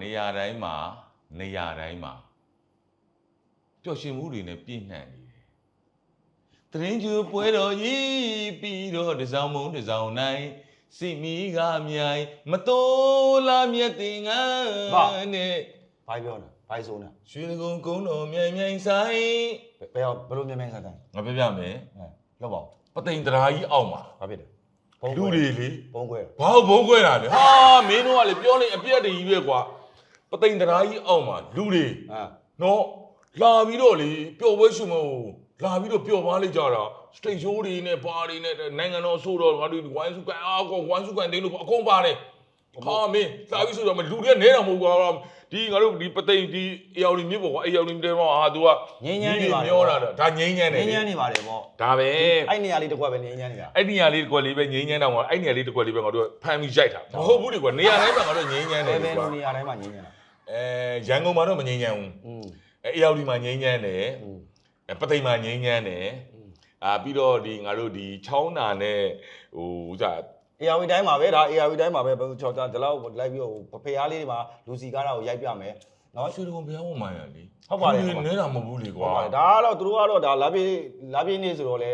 နေရာတိုင်းမှာနေရာတိုင်းမှာပျော်ရွှင်မှုတွေနဲ့ပြည့်နှံ့နေတယ်တရင်ကျူပွဲတော်ကြီးပြီးတော့တစောင်းမုံတစောင်းနိုင်စီမီကမြိုင်မတော်လာမြတ်တင်ငန်းနဲ့ဘာပြောလဲဘာဆိုနေရွှေကုန်းကုန်းတော်မြိုင်မြိုင်ဆိုင်ဘယ်ဘယ်ဘယ်လိုမြန်မြန်ဆိုင်ဆိုင်ငါပြပြမယ်အဲလောက်ပါဦးပသိမ်တရာကြီးအောက်မှာဘာဖြစ်လဲလူတွေလေဘုံခွဲဘာလို့ဘုံခွဲတာလဲဟာမင်းတို့ကလေပြောနေအပြက်တွေကြီးပဲကွာ ပသိမ်တရာကြီးအောက်မှာလူတွေအာနော်လာပြီးတော့လေပျော်ပွဲရှုမဟုတ်လာပြီးတော့ပျော်ပါလိုက်ကြတာစတိတ်ရှိုးတွေနဲ့ပါတွေနဲ့နိုင်ငံတော်ဆိုတော့ငါတို့ဝိုင်းစုကန်အားကောဝိုင်းစုကန်တင်းလို့အကုန်ပါတယ်ဟာမင်းလာပြီးဆိုတော့မလူတွေနဲတာမဟုတ်ကွာဒီငါတို့ဒီပသိမ်ဒီအေယော်လီမြစ်ပေါ်ကွာအေယော်လီတဲမှာဟာ तू ကငင်းငင်းနေပါမျောတာဒါငိမ့်ငန်းနေငင်းငင်းနေပါတယ်ဗောဒါပဲအဲ့နေရာလေးတစ်ခွက်ပဲငင်းငင်းနေတာအဲ့ဒီနေရာလေးတစ်ခွက်လေးပဲငိမ့်ငန်းတော့အဲ့နေရာလေးတစ်ခွက်လေးပဲငါတို့ဖမ်းပြီးရိုက်တာမဟုတ်ဘူးလေကွာနေရာတိုင်းမှာငါတို့ငိမ့်ငန်းဘနေယ်ဘလေယ်ကွာလိုနေရာတိုင်းမှာငင်းငင်းတာ အဲရန်ကုန်မှာတော့မငြိမ်းချမ်းဘူးအဲအေရော်ဒီမှာငြိမ်းချမ်းတယ်အဲပသိမ်မှာငြိမ်းချမ်းတယ်အာပြီးတော့ဒီငါတို့ဒီချောင်းနာနဲ့ဟိုဥစား ARV တိုင်းမှာပဲဒါ ARV တိုင်းမှာပဲဘယ်လိုချောင်းတာဒီလောက်လိုက်ပြီးတော့ဖေအားလေးတွေမှာလူစီကားတာကိုရိုက်ပြမယ်နော်ရွှေဒဂုံဘုရားဝန်မှန်ရလေဟုတ်ပါတယ်နဲတာမဟုတ်ဘူးလေကွာဒါကတော့သူတို့ကတော့ဒါလာပြေးလာပြေးနေဆိုတော့လေ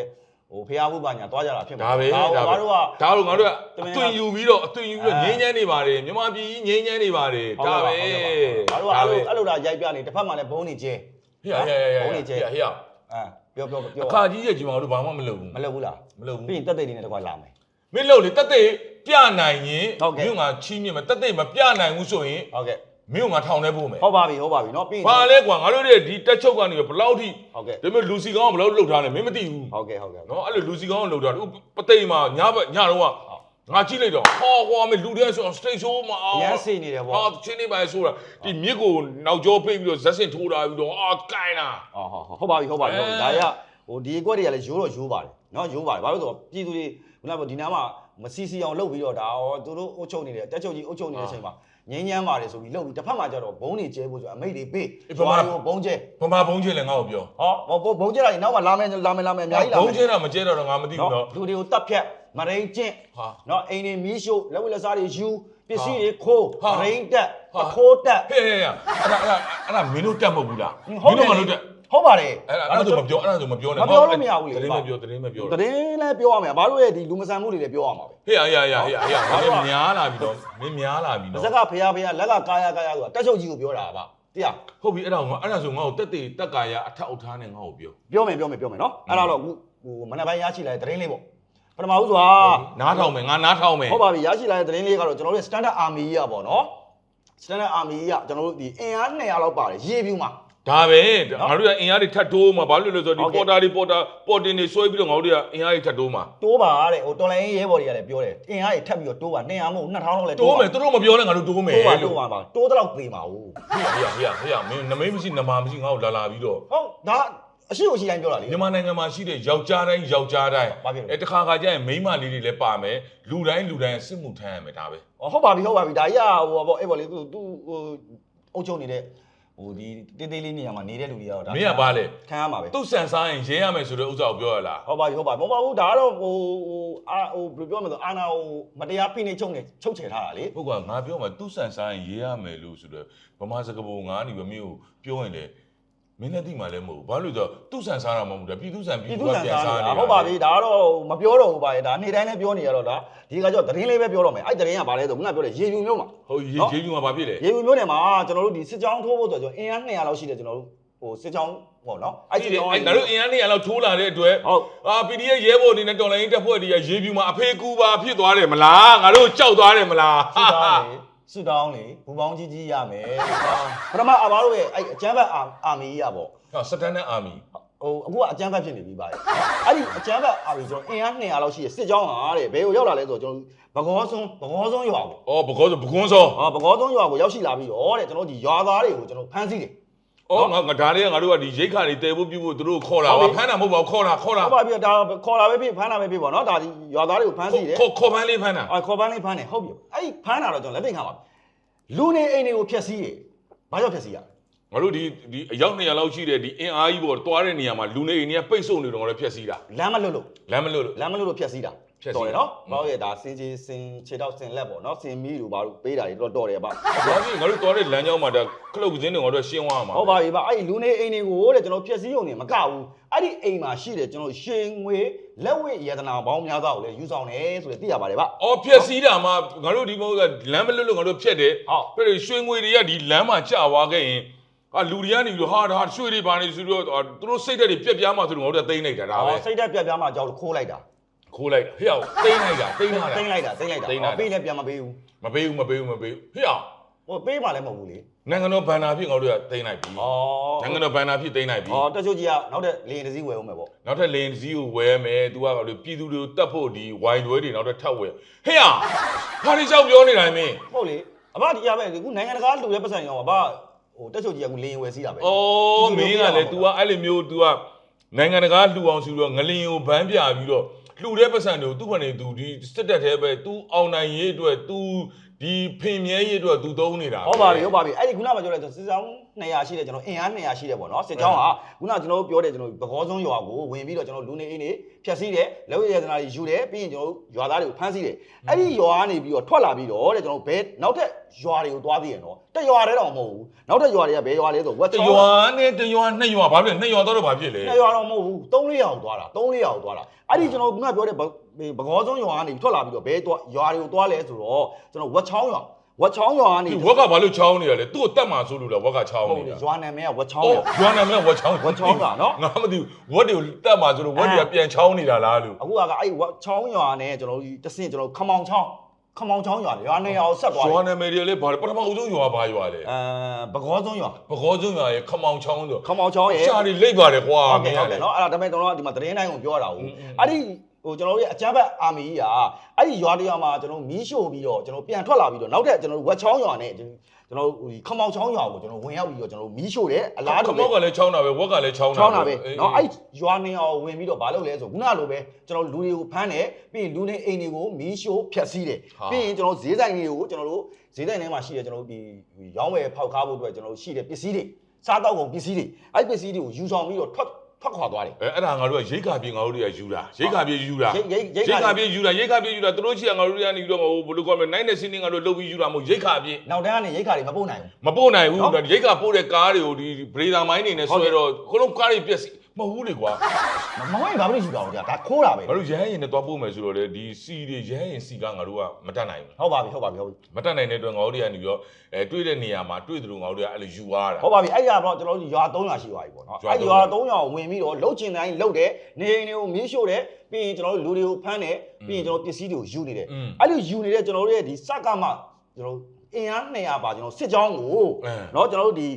ဟိုဖေအားမှုပါညာသွားကြတာဖြစ်မှာဒါပဲဒါဒါကပဲတို့ကဒါလို့ငါတို့ကတမင်အကသွင်ယူပြီးတော့အသွင်ယူပြီးတော့အဲငိမ့်ငန်းနေပါတယ်မြန်မာပြည်ကြီးငိမ့်ငန်းနေပါတယ်ဒါပဲဒါတို့ကအဲ့လိုအဲ့လိုဒါရိုက်ပြနေတစ်ဖက်မှာလည်းဘုံနေကျဲဟေ့ဟေ့ဟေ့ဟေ့ဘုံနေကျဲဟေ့ဟေ့အဲပြောပြောပြောအခါကြီးရဲ့ကြီးမှာငါတို့ဘာမှမလုပ်ဘူးမလုပ်ဘူးလားမလုပ်ဘူးပြီးရင်တက်တဲ့နေနဲ့တကွာလာမယ်မင်းလို့လေတက်တဲ့ပြနိုင်ရင်ဟုတ်ကဲ့မင်းကချီးမြင့်မယ်တက်တဲ့မပြနိုင်ဘူးဆိုရင်ဟုတ်ကဲ့ မင်းကငါထောင်ထဲပို့မယ် ဟုတ်ပါပြီဟုတ်ပါပြီเนาะပြီးရင် ဘာလဲကွာငါတို့တွေဒီတက်ချုပ်ကနေဘယ်လောက်ထိ ဟုတ်ကဲ့ ဒါပေမဲ့လူစီကောင်းကဘယ်လောက်လှုပ်ထားလဲမင်းမသိဘူး ဟုတ်ကဲ့ဟုတ်ကဲ့ နော်အဲ့လိုလူစီကောင်းကလှုပ်ထားတယ်ဥပသိမ်မှာညဘက်ညတော့ကငါကြည့်လိုက်တော့ဟောကွာမင်းလူတွေဆိုစတိတ်ရှိုးမှာ အရန်စီနေတယ်ဗော ဟာချင်းနေပါလေဆိုတာဒီမြစ်ကိုနောက်ကျောပိတ်ပြီးတော့ဇက်စင်ထိုးထားပြီးတော့အာကိုင်းတာ ဟုတ်ဟုတ်ဟုတ်ပါပြီဟုတ်ပါပြီဟုတ်ပါပြီ အဲ ဒါရဟိုဒီအကွက်တွေကလည်းရိုးတော့ရိုးပါတယ်เนาะရိုးပါတယ်ဘာလို့လဲဆိုတော့ပြည်သူတွေခုနကပြောဒီနားမှာမစီစီအောင်လှုပ်ပြီးတော့ဒါရောသူတို့အုပ်ချုပ်နေတယ်တက်ချုပ်ကြီးအုပ်ချုပ်နေတဲ့အချိန်မှာ ငင်းညမ်းပါတယ်ဆိုပြီးလှုပ်ပြီးတစ်ဖက်မှာကျတော့ဘုံနေကျဲဖို့ဆိုအမိတ်တွေပေးရွာတွေကိုဘုံကျဲဗမာဘုံချင်းလည်းငါ့ကိုပြောဟောဘုံဘုံကျဲတာဒီနောက်မှာလာမယ်လာမယ်လာမယ်အများကြီးလာဘုံမယ်ချင်းတော့မကျဲတော့တော့ငါမသိဘူးနော်နော်လူတွေကိုတပ်ဖြတ်မရိန်ကျင့်ဟာနော်အိမ်တွေမီးရှို့လက်ဝက်လက်စားတွေယူပစ္စည်းတွေခိုးဟာမရိန်တက်ဟာတခိုးတက်ဟဲ့ဟဲ့ဟဲ့အဲ့ဒါအဲ့ဒါအဲ့ဒါမင်းတို့တက်မဟုတ်ဘူးလားဟုတ်မင်းတယ်တို့မလို့တက် ဟုတ်ပါတယ် အဲ့ဒါအဲ့ဒါဆိုမပြောအဲ့ဒါဆိုမပြောနဲ့ မပြောလို့မရဘူးလေ တရင်မပြောတရင်မပြော တရင်လည်းပြောရမယ်ဘာလို့လဲဒီလူမဆန်မှုတွေလည်းပြောရမှာပဲ ဟေ့ဟေ့ဟေ့ဟေ့ဟေ့ဟေ့မင်းများလာပြီတော့မင်းများလာပြီ ပါ နော် ဇက်ကဖျားဖျားလက်ကကာယကာယဆိုတာတက်ချုပ်ကြီးကိုပြောတာပါတရား ဟုတ်ပြီအဲ့ဒါကအဲ့ဒါဆိုငါ့ကိုတက်တေတက်ကာရအထက်အောက်ထားနဲ့ငါ့ကိုပြော ပြောမယ်ပြောမယ်ပြောမယ်နော်အဲ့ဒါတော့အခုဟိုမနက်ပိုင်းရရှိလာတဲ့တရင်လေးပေါ့ပထမဦးစွာ နားထောင်မယ်ငါနားထောင်မယ် ဟုတ်ပါပြီရရှိလာတဲ့တရင်လေးကတော့ကျွန်တော်တို့ standard army ကြီးอ่ะပေါ့နော် standard army ကြီးอ่ะကျွန်တော်တို့ဒီအင်အား200လောက်ပါတယ်ရေပြူမှာ ဒါပဲငါတို့ကအင်အားတွေထပ်တိုးမှာဘာလို့လဲဆိုတော့ဒီဟုတ်ကဲ့ပေါ်တာတွေပေါ်တာပေါ်တင်တွေဆွဲပြီးတော့ငါတို့ကအင်အားတွေထပ်တိုးမှာတိုးပါတဲ့ဟိုတော်လိုင်းရဲဘော်တွေကလည်းပြောတယ်အင်အားကြီးထပ်ပြီးတော့တိုးပါ200မဟုတ်2000လောက်လည်းတိုးမယ်သူတို့မပြောနဲ့ငါတို့တိုးမယ်တိုးပါလို့တိုးပါပါတိုးတော့သေးပါဘူးဟေ့ဟေ့ဟေ့ဟေ့မင်းနမိတ်မရှိနမာမရှိငါ့ကိုလာလာပြီးတော့ဟုတ်ဒါအရှိကိုရှိတိုင်းပြောတာလေမြန်မာနိုင်ငံမှာရှိတဲ့ယောက်ျားတိုင်းယောက်ျားတိုင်းဘာဖြစ်လဲအဲတခါခါကျရင်မိန်းမလေးတွေလည်းပါမယ်လူတိုင်းလူတိုင်းစစ်မှုထမ်းရမယ်ဒါပဲဟုတ်ပါပြီဟုတ်ပါပြီဒါကြီးကဟိုပေါ့အဲ့ပေါ့လေသူသူဟိုအုပ်ချုပ်နေတဲ့ ဟိုဒီတေးသေးလေးနေရာမှာနေတဲ့လူတွေကတော့ဒါမင်းကဘာလဲခံရမှာပဲသူ့ဆန်စားရင်ရဲရမယ်ဆိုတဲ့ဥစ္စာကိုပြောရလားဟုတ်ပါပြီဟုတ်ပါပြီမဟုတ်ပါဘူးဒါကတော့ဟိုဟိုအာဟိုဘယ်လိုပြောမလဲဆိုအာနာဟိုမတရားဖိနှိပ်ချုပ်နေချုပ်ချယ်ထားတာလေဟုတ်ကငါပြောမှာသူ့ဆန်စားရင်ရေးရမယ်လို့ဆိုတော့ဗမာစကားပုံငါနေပဲမင်းကိုပြောရင်လေ မင်းနဲ့တိမှလည်းမဟုတ်ဘူးဘာလို့လဲဆိုတော့သူ့ဆန်စားတာမဟုတ်ဘူးဒါပြည်သူဆန်ပြည်ပြည်သူသူကစံပြန်စားစားနေတာနေတာဟုတ်ပါပြီဒါကတော့မပြောတော့ဘူးပါရဲ့ဒါနေ့တိုင်းလည်းပြောနေရတော့ဒါဒီကကြောင့်သတင်းလေးပဲပြောတော့မယ်အဲ့သတင်းကဘာလဲဆိုခုနကပြောတဲ့ရေပြူမျိုးမှာ ဟုတ်ရေးနော် ရေးယူမှာဘာဖြစ်လဲရေပြူမျိုးနယ်မှာကျွန်တော်တို့ဒီစစ်ကြောင်းထိုးဖို့ဆိုတော့ကျွန်တော်အင်အား200လောက်ရှိတယ်ကျွန်တော်တို့ဟိုစစ်ကြောင်းပေါ့နော်အဲ့အဲ့စစ်ဒီကြောင်းအဲ့ငါတို့အင်အားနေရလောက်ထိုးလာတဲ့အတွက်ဟုတ် အာ PDF ရဲဘော်တွေနဲ့တော်လိုင်းတက်ဖွဲ့တွေကရေးပြူမှာအဖေကူပါဖြစ်သွားတယ်မလားငါတို့ကြောက်သွားတယ်မလားဆူတောင်းလေ ဆူတောင်းလေဘူပေါင်းကြီးကြီးရမယ်ပထမအဘာတို့ရဲ့အဲ့အကျန်းဘတ်အာအာမီကြီးရပေါ့ဟာစတန်နဲ့အာမီဟိုအခုကအကျန်းဘတ်ဖြစ်နေပြီပါလေအဲ့ဒီအကျန်းဘတ်အာမီကျွန်တော်အင်အား200လောက်ရှိရစစ်ကြောင်းဟာတဲ့ဘယ်ကိုရောက်လာလဲဆိုတော့ကျွန်တော်ဘကောစွန်းဘကောစွန်းရွာကိုအော်ဘကောဆိုဘကွန်းစောဟာဘကောစွန်းရွာကိုရောက်ရှိလာပြီးတော့တဲ့ကျွန်တော်ဒီရွာသားတွေကိုကျွန်တော်ဖမ်းဆီးတယ် အော်ငါငါဒါလေးကငါတို့ကဒီရိတ်ခါတွေတဲဖို့ပြုဖို့သူတို့ခေါ်လာဟုတ်ပါပြီဖမ်းတာမဟုတ်ပါဘူးခေါ်လာခေါ်လာဟုတ်ပါပြီဒါခေါ်လာပဲဖြစ်ဖမ်းလာပဲဖြစ်ပေါ့နော်ဒါဒီရွာသားတွေကိုဖမ်းဆီးတယ်ခေါ်ခေါ်ပန်းလေးဖမ်းတာအော်ခေါ်ပန်းလေးဖမ်းတယ်ဟုတ်ပြီအဲ့ဒီဖမ်းတာတော့ကျွန်တော်လက်သိခါပါလူနေအိမ်တွေကိုဖျက်ဆီးတယ်ဘာကြောင့်ဖျက်ဆီးရလဲငါတို့ဒီဒီအယောက်200လောက်ရှိတဲ့ဒီအင်အားကြီးပေါ်တွားတဲ့နေရာမှာလူနေအိမ်တွေကပိတ်ဆို့နေတော့ငါတို့ဖျက်ဆီးတာလမ်းမလွတ်လို့လမ်းမလို့လို့လမ်းမလွတ်လို့ဖျက်ဆီးတာဖျက်ဆီး တော်တယ်နော်ဘာလို့လဲဒါစင်ကြီးစင်ခြေတော့စင်လက်ပေါ့နော်စင်မီတို့ဘာလို့ပေးတာတွေတော့တော်တယ်ဗျဘာဖြစ်ငါတို့တွားတဲ့လမ်းကြောင်းမှာဒါခလုတ်ကစင်းတွေငါတို့ရှင်းသွားမှာဟုတ်ပါပြီဗျအဲ့ဒီလူနေအိမ်တွေကိုတဲ့ကျွန်တော်ဖျက်ဆီးရုံနဲ့မကဘူးအဲ့ဒီအိမ်မှာရှိတဲ့ကျွန်တော်ရှင်ငွေလက်ဝဲရတနာပေါင်းများစွာကိုလည်းယူဆောင်တယ်ဆိုလည်းသိရပါတယ်ဗျအော်ဖျက်ဆီးတာမှငါတို့ဒီဘက်ကလမ်းမလို့လို့ငါတို့ဖျက်တယ်ဟုတ်ပြည့်ရွှေငွေတွေကဒီလမ်းမှာကျသွားခဲ့ရင်အာလူတွေကနေပြီးတော့ဟာဒါရွှေတွေပါနေဆိုတော့သူတို့စိတ်ဓာတ်တွေပြက်ပြားမှဆိုတော့ငါတို့ကသိမ့်လိုက်တာဒါပဲအော်စိတ်တက်ပြက်ပြားမှကြောက်လို့ခိုးလိုက်တာ ခိုးလိုက်ဟေ့အောင်သိမ့်လိုက်တာသိမ့်လာတာသိမ့်လိုက်တာသိမ့်လိုက်တာသိမ့်လိုက်တာဟောပေးလည်းပြန်မပေးဘူးမပေးဘူးမပေးဘူးမပေးဘူးဟေ့အောင်ဟိုပေးမှလည်းမဟုတ်ဘူးလေနိုင်ငံတော်ဘန်နာဖြစ်ငါတို့ကသိမ့်လိုက်ပြီဩနိုင်ငံတော်ဘန်နာဖြစ်သိမ့်လိုက်ပြီဩတက်ချိုကြီးကနောက်တဲ့လေရင်တစ်စီးဝယ်အောင်မယ်ပေါ့နောက်ထပ်လေရင်စီးကိုဝဲမယ်သူကလည်းပြည်သူတွေကိုတတ်ဖို့ဒီဝိုင်တွဲတွေနောက်ထပ်ထပ်ဝဲဟေ့အောင်ဘာတွေကြောက်ပြောနေတာမင်းဟုတ်လေအမဒီရပဲခုနိုင်ငံတကာလူရဲ့ပတ်စံရောအဘဟိုတက်ချိုကြီးကခုလေရင်ဝယ်စီးတာပဲအော်မင်းကလည်း तू ကအဲ့လိုမျိုး तू ကနိုင်ငံတကာလှူအောင်ဆိုတော့ငလင်ကိုဘန်းပြပြီးတော့ လှူတဲ့ပတ်စံတွေကိုသူ့ဘာနေသူဒီစစ်တပ်ထဲပဲ तू အောင်နိုင်ရေးအတွက် तू ဒီဖင်မြဲရေးအတွက် तू သုံးနေတာဟုတ်ပါပြီဟုတ်ပါပြီအဲ့ဒီခုနကပြောလိုက်တော့စစ်ဆောင်200ရှိတယ်ကျွန်တော်အင်အား200ရှိတယ်ပေါ့နော်စစ်ကြောင်းကခုနကကျွန်တော်တို့ပြောတယ်ကျွန်တော်ဘကောဆုံးရွာကိုဝင်ပြီးတော့ကျွန်တော်လူနေအိမ်တွေဖျက်ဆီးတယ်လက်ဝဲရတနာတွေယူတယ်ပြီးရင်ကျွန်တော်တို့ရွာသားတွေကိုဖမ်းဆီးတယ်အဲ့ဒီရွာကနေပြီးတော့ထွက်လာပြီးတော့တဲ့ကျွန်တော်ဘဲနောက်ထပ်ရွာတွေကိုသွားသေးရနော်တက်ရွာတဲ့တော့မဟုတ်ဘူးနောက်ထပ်ရွာတွေကဘဲရွာလဲဆိုဝက်တချောင်းရွာနဲ့တရွာနှစ်ရွာဘာဖြစ်လဲနှစ်ရွာတော့ဘာဖြစ်လဲနှစ်ရွာတော့မဟုတ်ဘူးသုံးလေးရွာကိုသွားတာသုံးလေးရွာကိုသွားတာအဲ့ဒီကျွန်တော်ခုနကပြောတဲ့ ဘကောဆုံးရွာကနေထွက်လာပြီးတော့ဘဲသွားရွာတွေကိုသွားလဲဆိုတော့ကျွန်တော်ဝက်ချောင်းရွာဝက်ချောင်းရွာကနေဒီဝက်ကဘာလို့ချောင်းနေရလဲသူ့ကိုတက်မှဆိုလို့လားဝက်ကချောင်းနေတာရွာနာမည်ကဝက်ချောင်းရွာရွာနာမည်ကဝက်ချောင်းဝက်ချောင်းကနော်ငါမသိဘူးဝက်တွေကိုတက်မှဆိုလို့ဝက်တွေကပြန်ချောင်းနေတာလားလို့အခုကအဲ့ဝက်ချောင်းရွာနဲ့ကျွန်တော်တို့တဆင့်ကျွန်တော်ခမောင်ချောင်းခမောင်ချောင်းရွာလေရွာနေအောင်ဆက်သွားတယ်ရွာနာမည်တွေလည်းဘာလဲပထမအဦးဆုံးရွာဘာရွာလဲအဲဘကောဆုံးရွာဘကောဆုံးရွာရဲ့ခမောင်ချောင်းဆိုခမောင်ချောင်းရဲ့ရှာနေလိတ်ပါတယ်ကွာဟုတ်ကဲ့ဟုတ်ကဲ့နော်အဲ့ဒါဒါပေမဲ့ကျွန်တော်ကဒီမှာသတင်းတိုင်းကိုပြောရတာဟုတ်အဲ့ဒီ ဟိုကျွန်တော်တို့ရဲ့အကြမ်းဖက်အာမီကြီးကအဲ့ဒီရွာတရွာမှာကျွန်တော်မီးရှို့ပြီးတော့ကျွန်တော်ပြန်ထွက်လာပြီးတော့နောက်ထပ်ကျွန်တော်တို့ဝက်ချောင်းရွာနဲ့ကျွန်တော်တို့ခမောင်ချောင်းရွာကိုကျွန်တော်ဝင်ရောက်ပြီးတော့ကျွန်တော်မီးရှို့တယ်အလားတူ ခမောက်ကလည်းချောင်းတာပဲဝက်ကလည်းချောင်းတာ ချောင်းတာပဲ အေး เนาะအဲ့ရွာနေအောင်ဝင်ပြီးတော့ဘာလုပ်လဲဆိုခုနလိုပဲကျွန်တော်လူတွေကိုဖမ်းတယ်ပြီးရင်လူနေအိမ်တွေကိုမီးရှို့ဖျက်ဆီးတယ် ဟာ ပြီးရင်ကျွန်တော်ဈေးဆိုင်တွေကိုကျွန်တော်တို့ဈေးဆိုင်ထဲမှာရှိတဲ့ကျွန်တော်တို့ဒီရောင်းဝယ်ဖောက်ကားဖို့အတွက်ကျွန်တော်တို့ရှိတဲ့ပစ္စည်းတွေစားတောက်ကုန်ပစ္စည်းတွေအဲ့ပစ္စည်းတွေကိုယူဆောင်ပြီးတော့ထွက် ထွက်ခွာသွားတယ်အဲအဲ့ဒါငါတို့ကရိတ်ခါပြေငါတို့တွေကယူတာရိတ်ခါပြေယူတာရိတ်ရိတ်ရိတ်ရိတ်ခါခါပြေယူတာရိတ်ခါပြေယူတာသူတို့ချီကငါတို့တွေကနေပြီးတော့ဟိုဘယ်လိုခေါ်မလဲနိုင်တဲ့စင်းနေငါတို့လှုပ်ပြီးယူတာမဟုတ်ရိတ်ခါပြေနောက်တန်းကနေရိတ်ခါတွေမပုတ်နိုင်ဘူးမပို့နိုင်ဘူးနော်ဒါရိတ်ခါပို့တဲ့ကားတွေကိုဒီဘရေဒါမိုင်းတွေနဲ့ဟုတ်ဆွဲကဲ့တော့ခလုံးကားတွေပြက်စီ မဟုတ်ဘူးလေကွာ မမဝိုင်းဘာလို့ယူတာလဲကြာဒါခိုးတာပဲ ငါတို့ရဟန်းရင်နဲ့တွားပို့မယ်ဆိုတော့လေဒီစီတွေရဟန်းရင်စီကငါတို့ကမတတ်နိုင်ဘူး ဟုတ်ပါပြီဟုတ်ပါပြီဟုတ်ပြီ မတတ်နိုင်တဲ့အတွက်ငါတို့တွေကနေပြီးတော့အဲတွေ့တဲ့နေရာမှာတွေ့တယ်လို့ငါတို့တွေကအဲ့လိုယူသွားတာ ဟုတ်ပါပြီအဲ့ဒါတော့ကျွန်တော်တို့ရွာ300ရွာရှိသွားပြီပေါ့နော် ရွာ အဲ့ 300 ရွာ300ကိုဝင်ပြီးတော့လှုပ်ချင်တိုင်းလှုပ်တယ်နေအိမ်တွေကိုမီးရှို့တယ်ပြီးရင်ကျွန်တော်တို့လူတွေကိုဖမ်းတယ်ပြီးရင်ကျွန်တော်ပစ္စည်းတွေကိုယူနေတယ် อืม အဲ့လိုယူနေတဲ့ကျွန်တော်တို့ရဲ့ဒီစကမကျွန်တော်တို့အင်အား200ပါကျွန်တော်စစ်ကြောင်းကို အဲ เนาะကျွန်တော်တို့ဒီ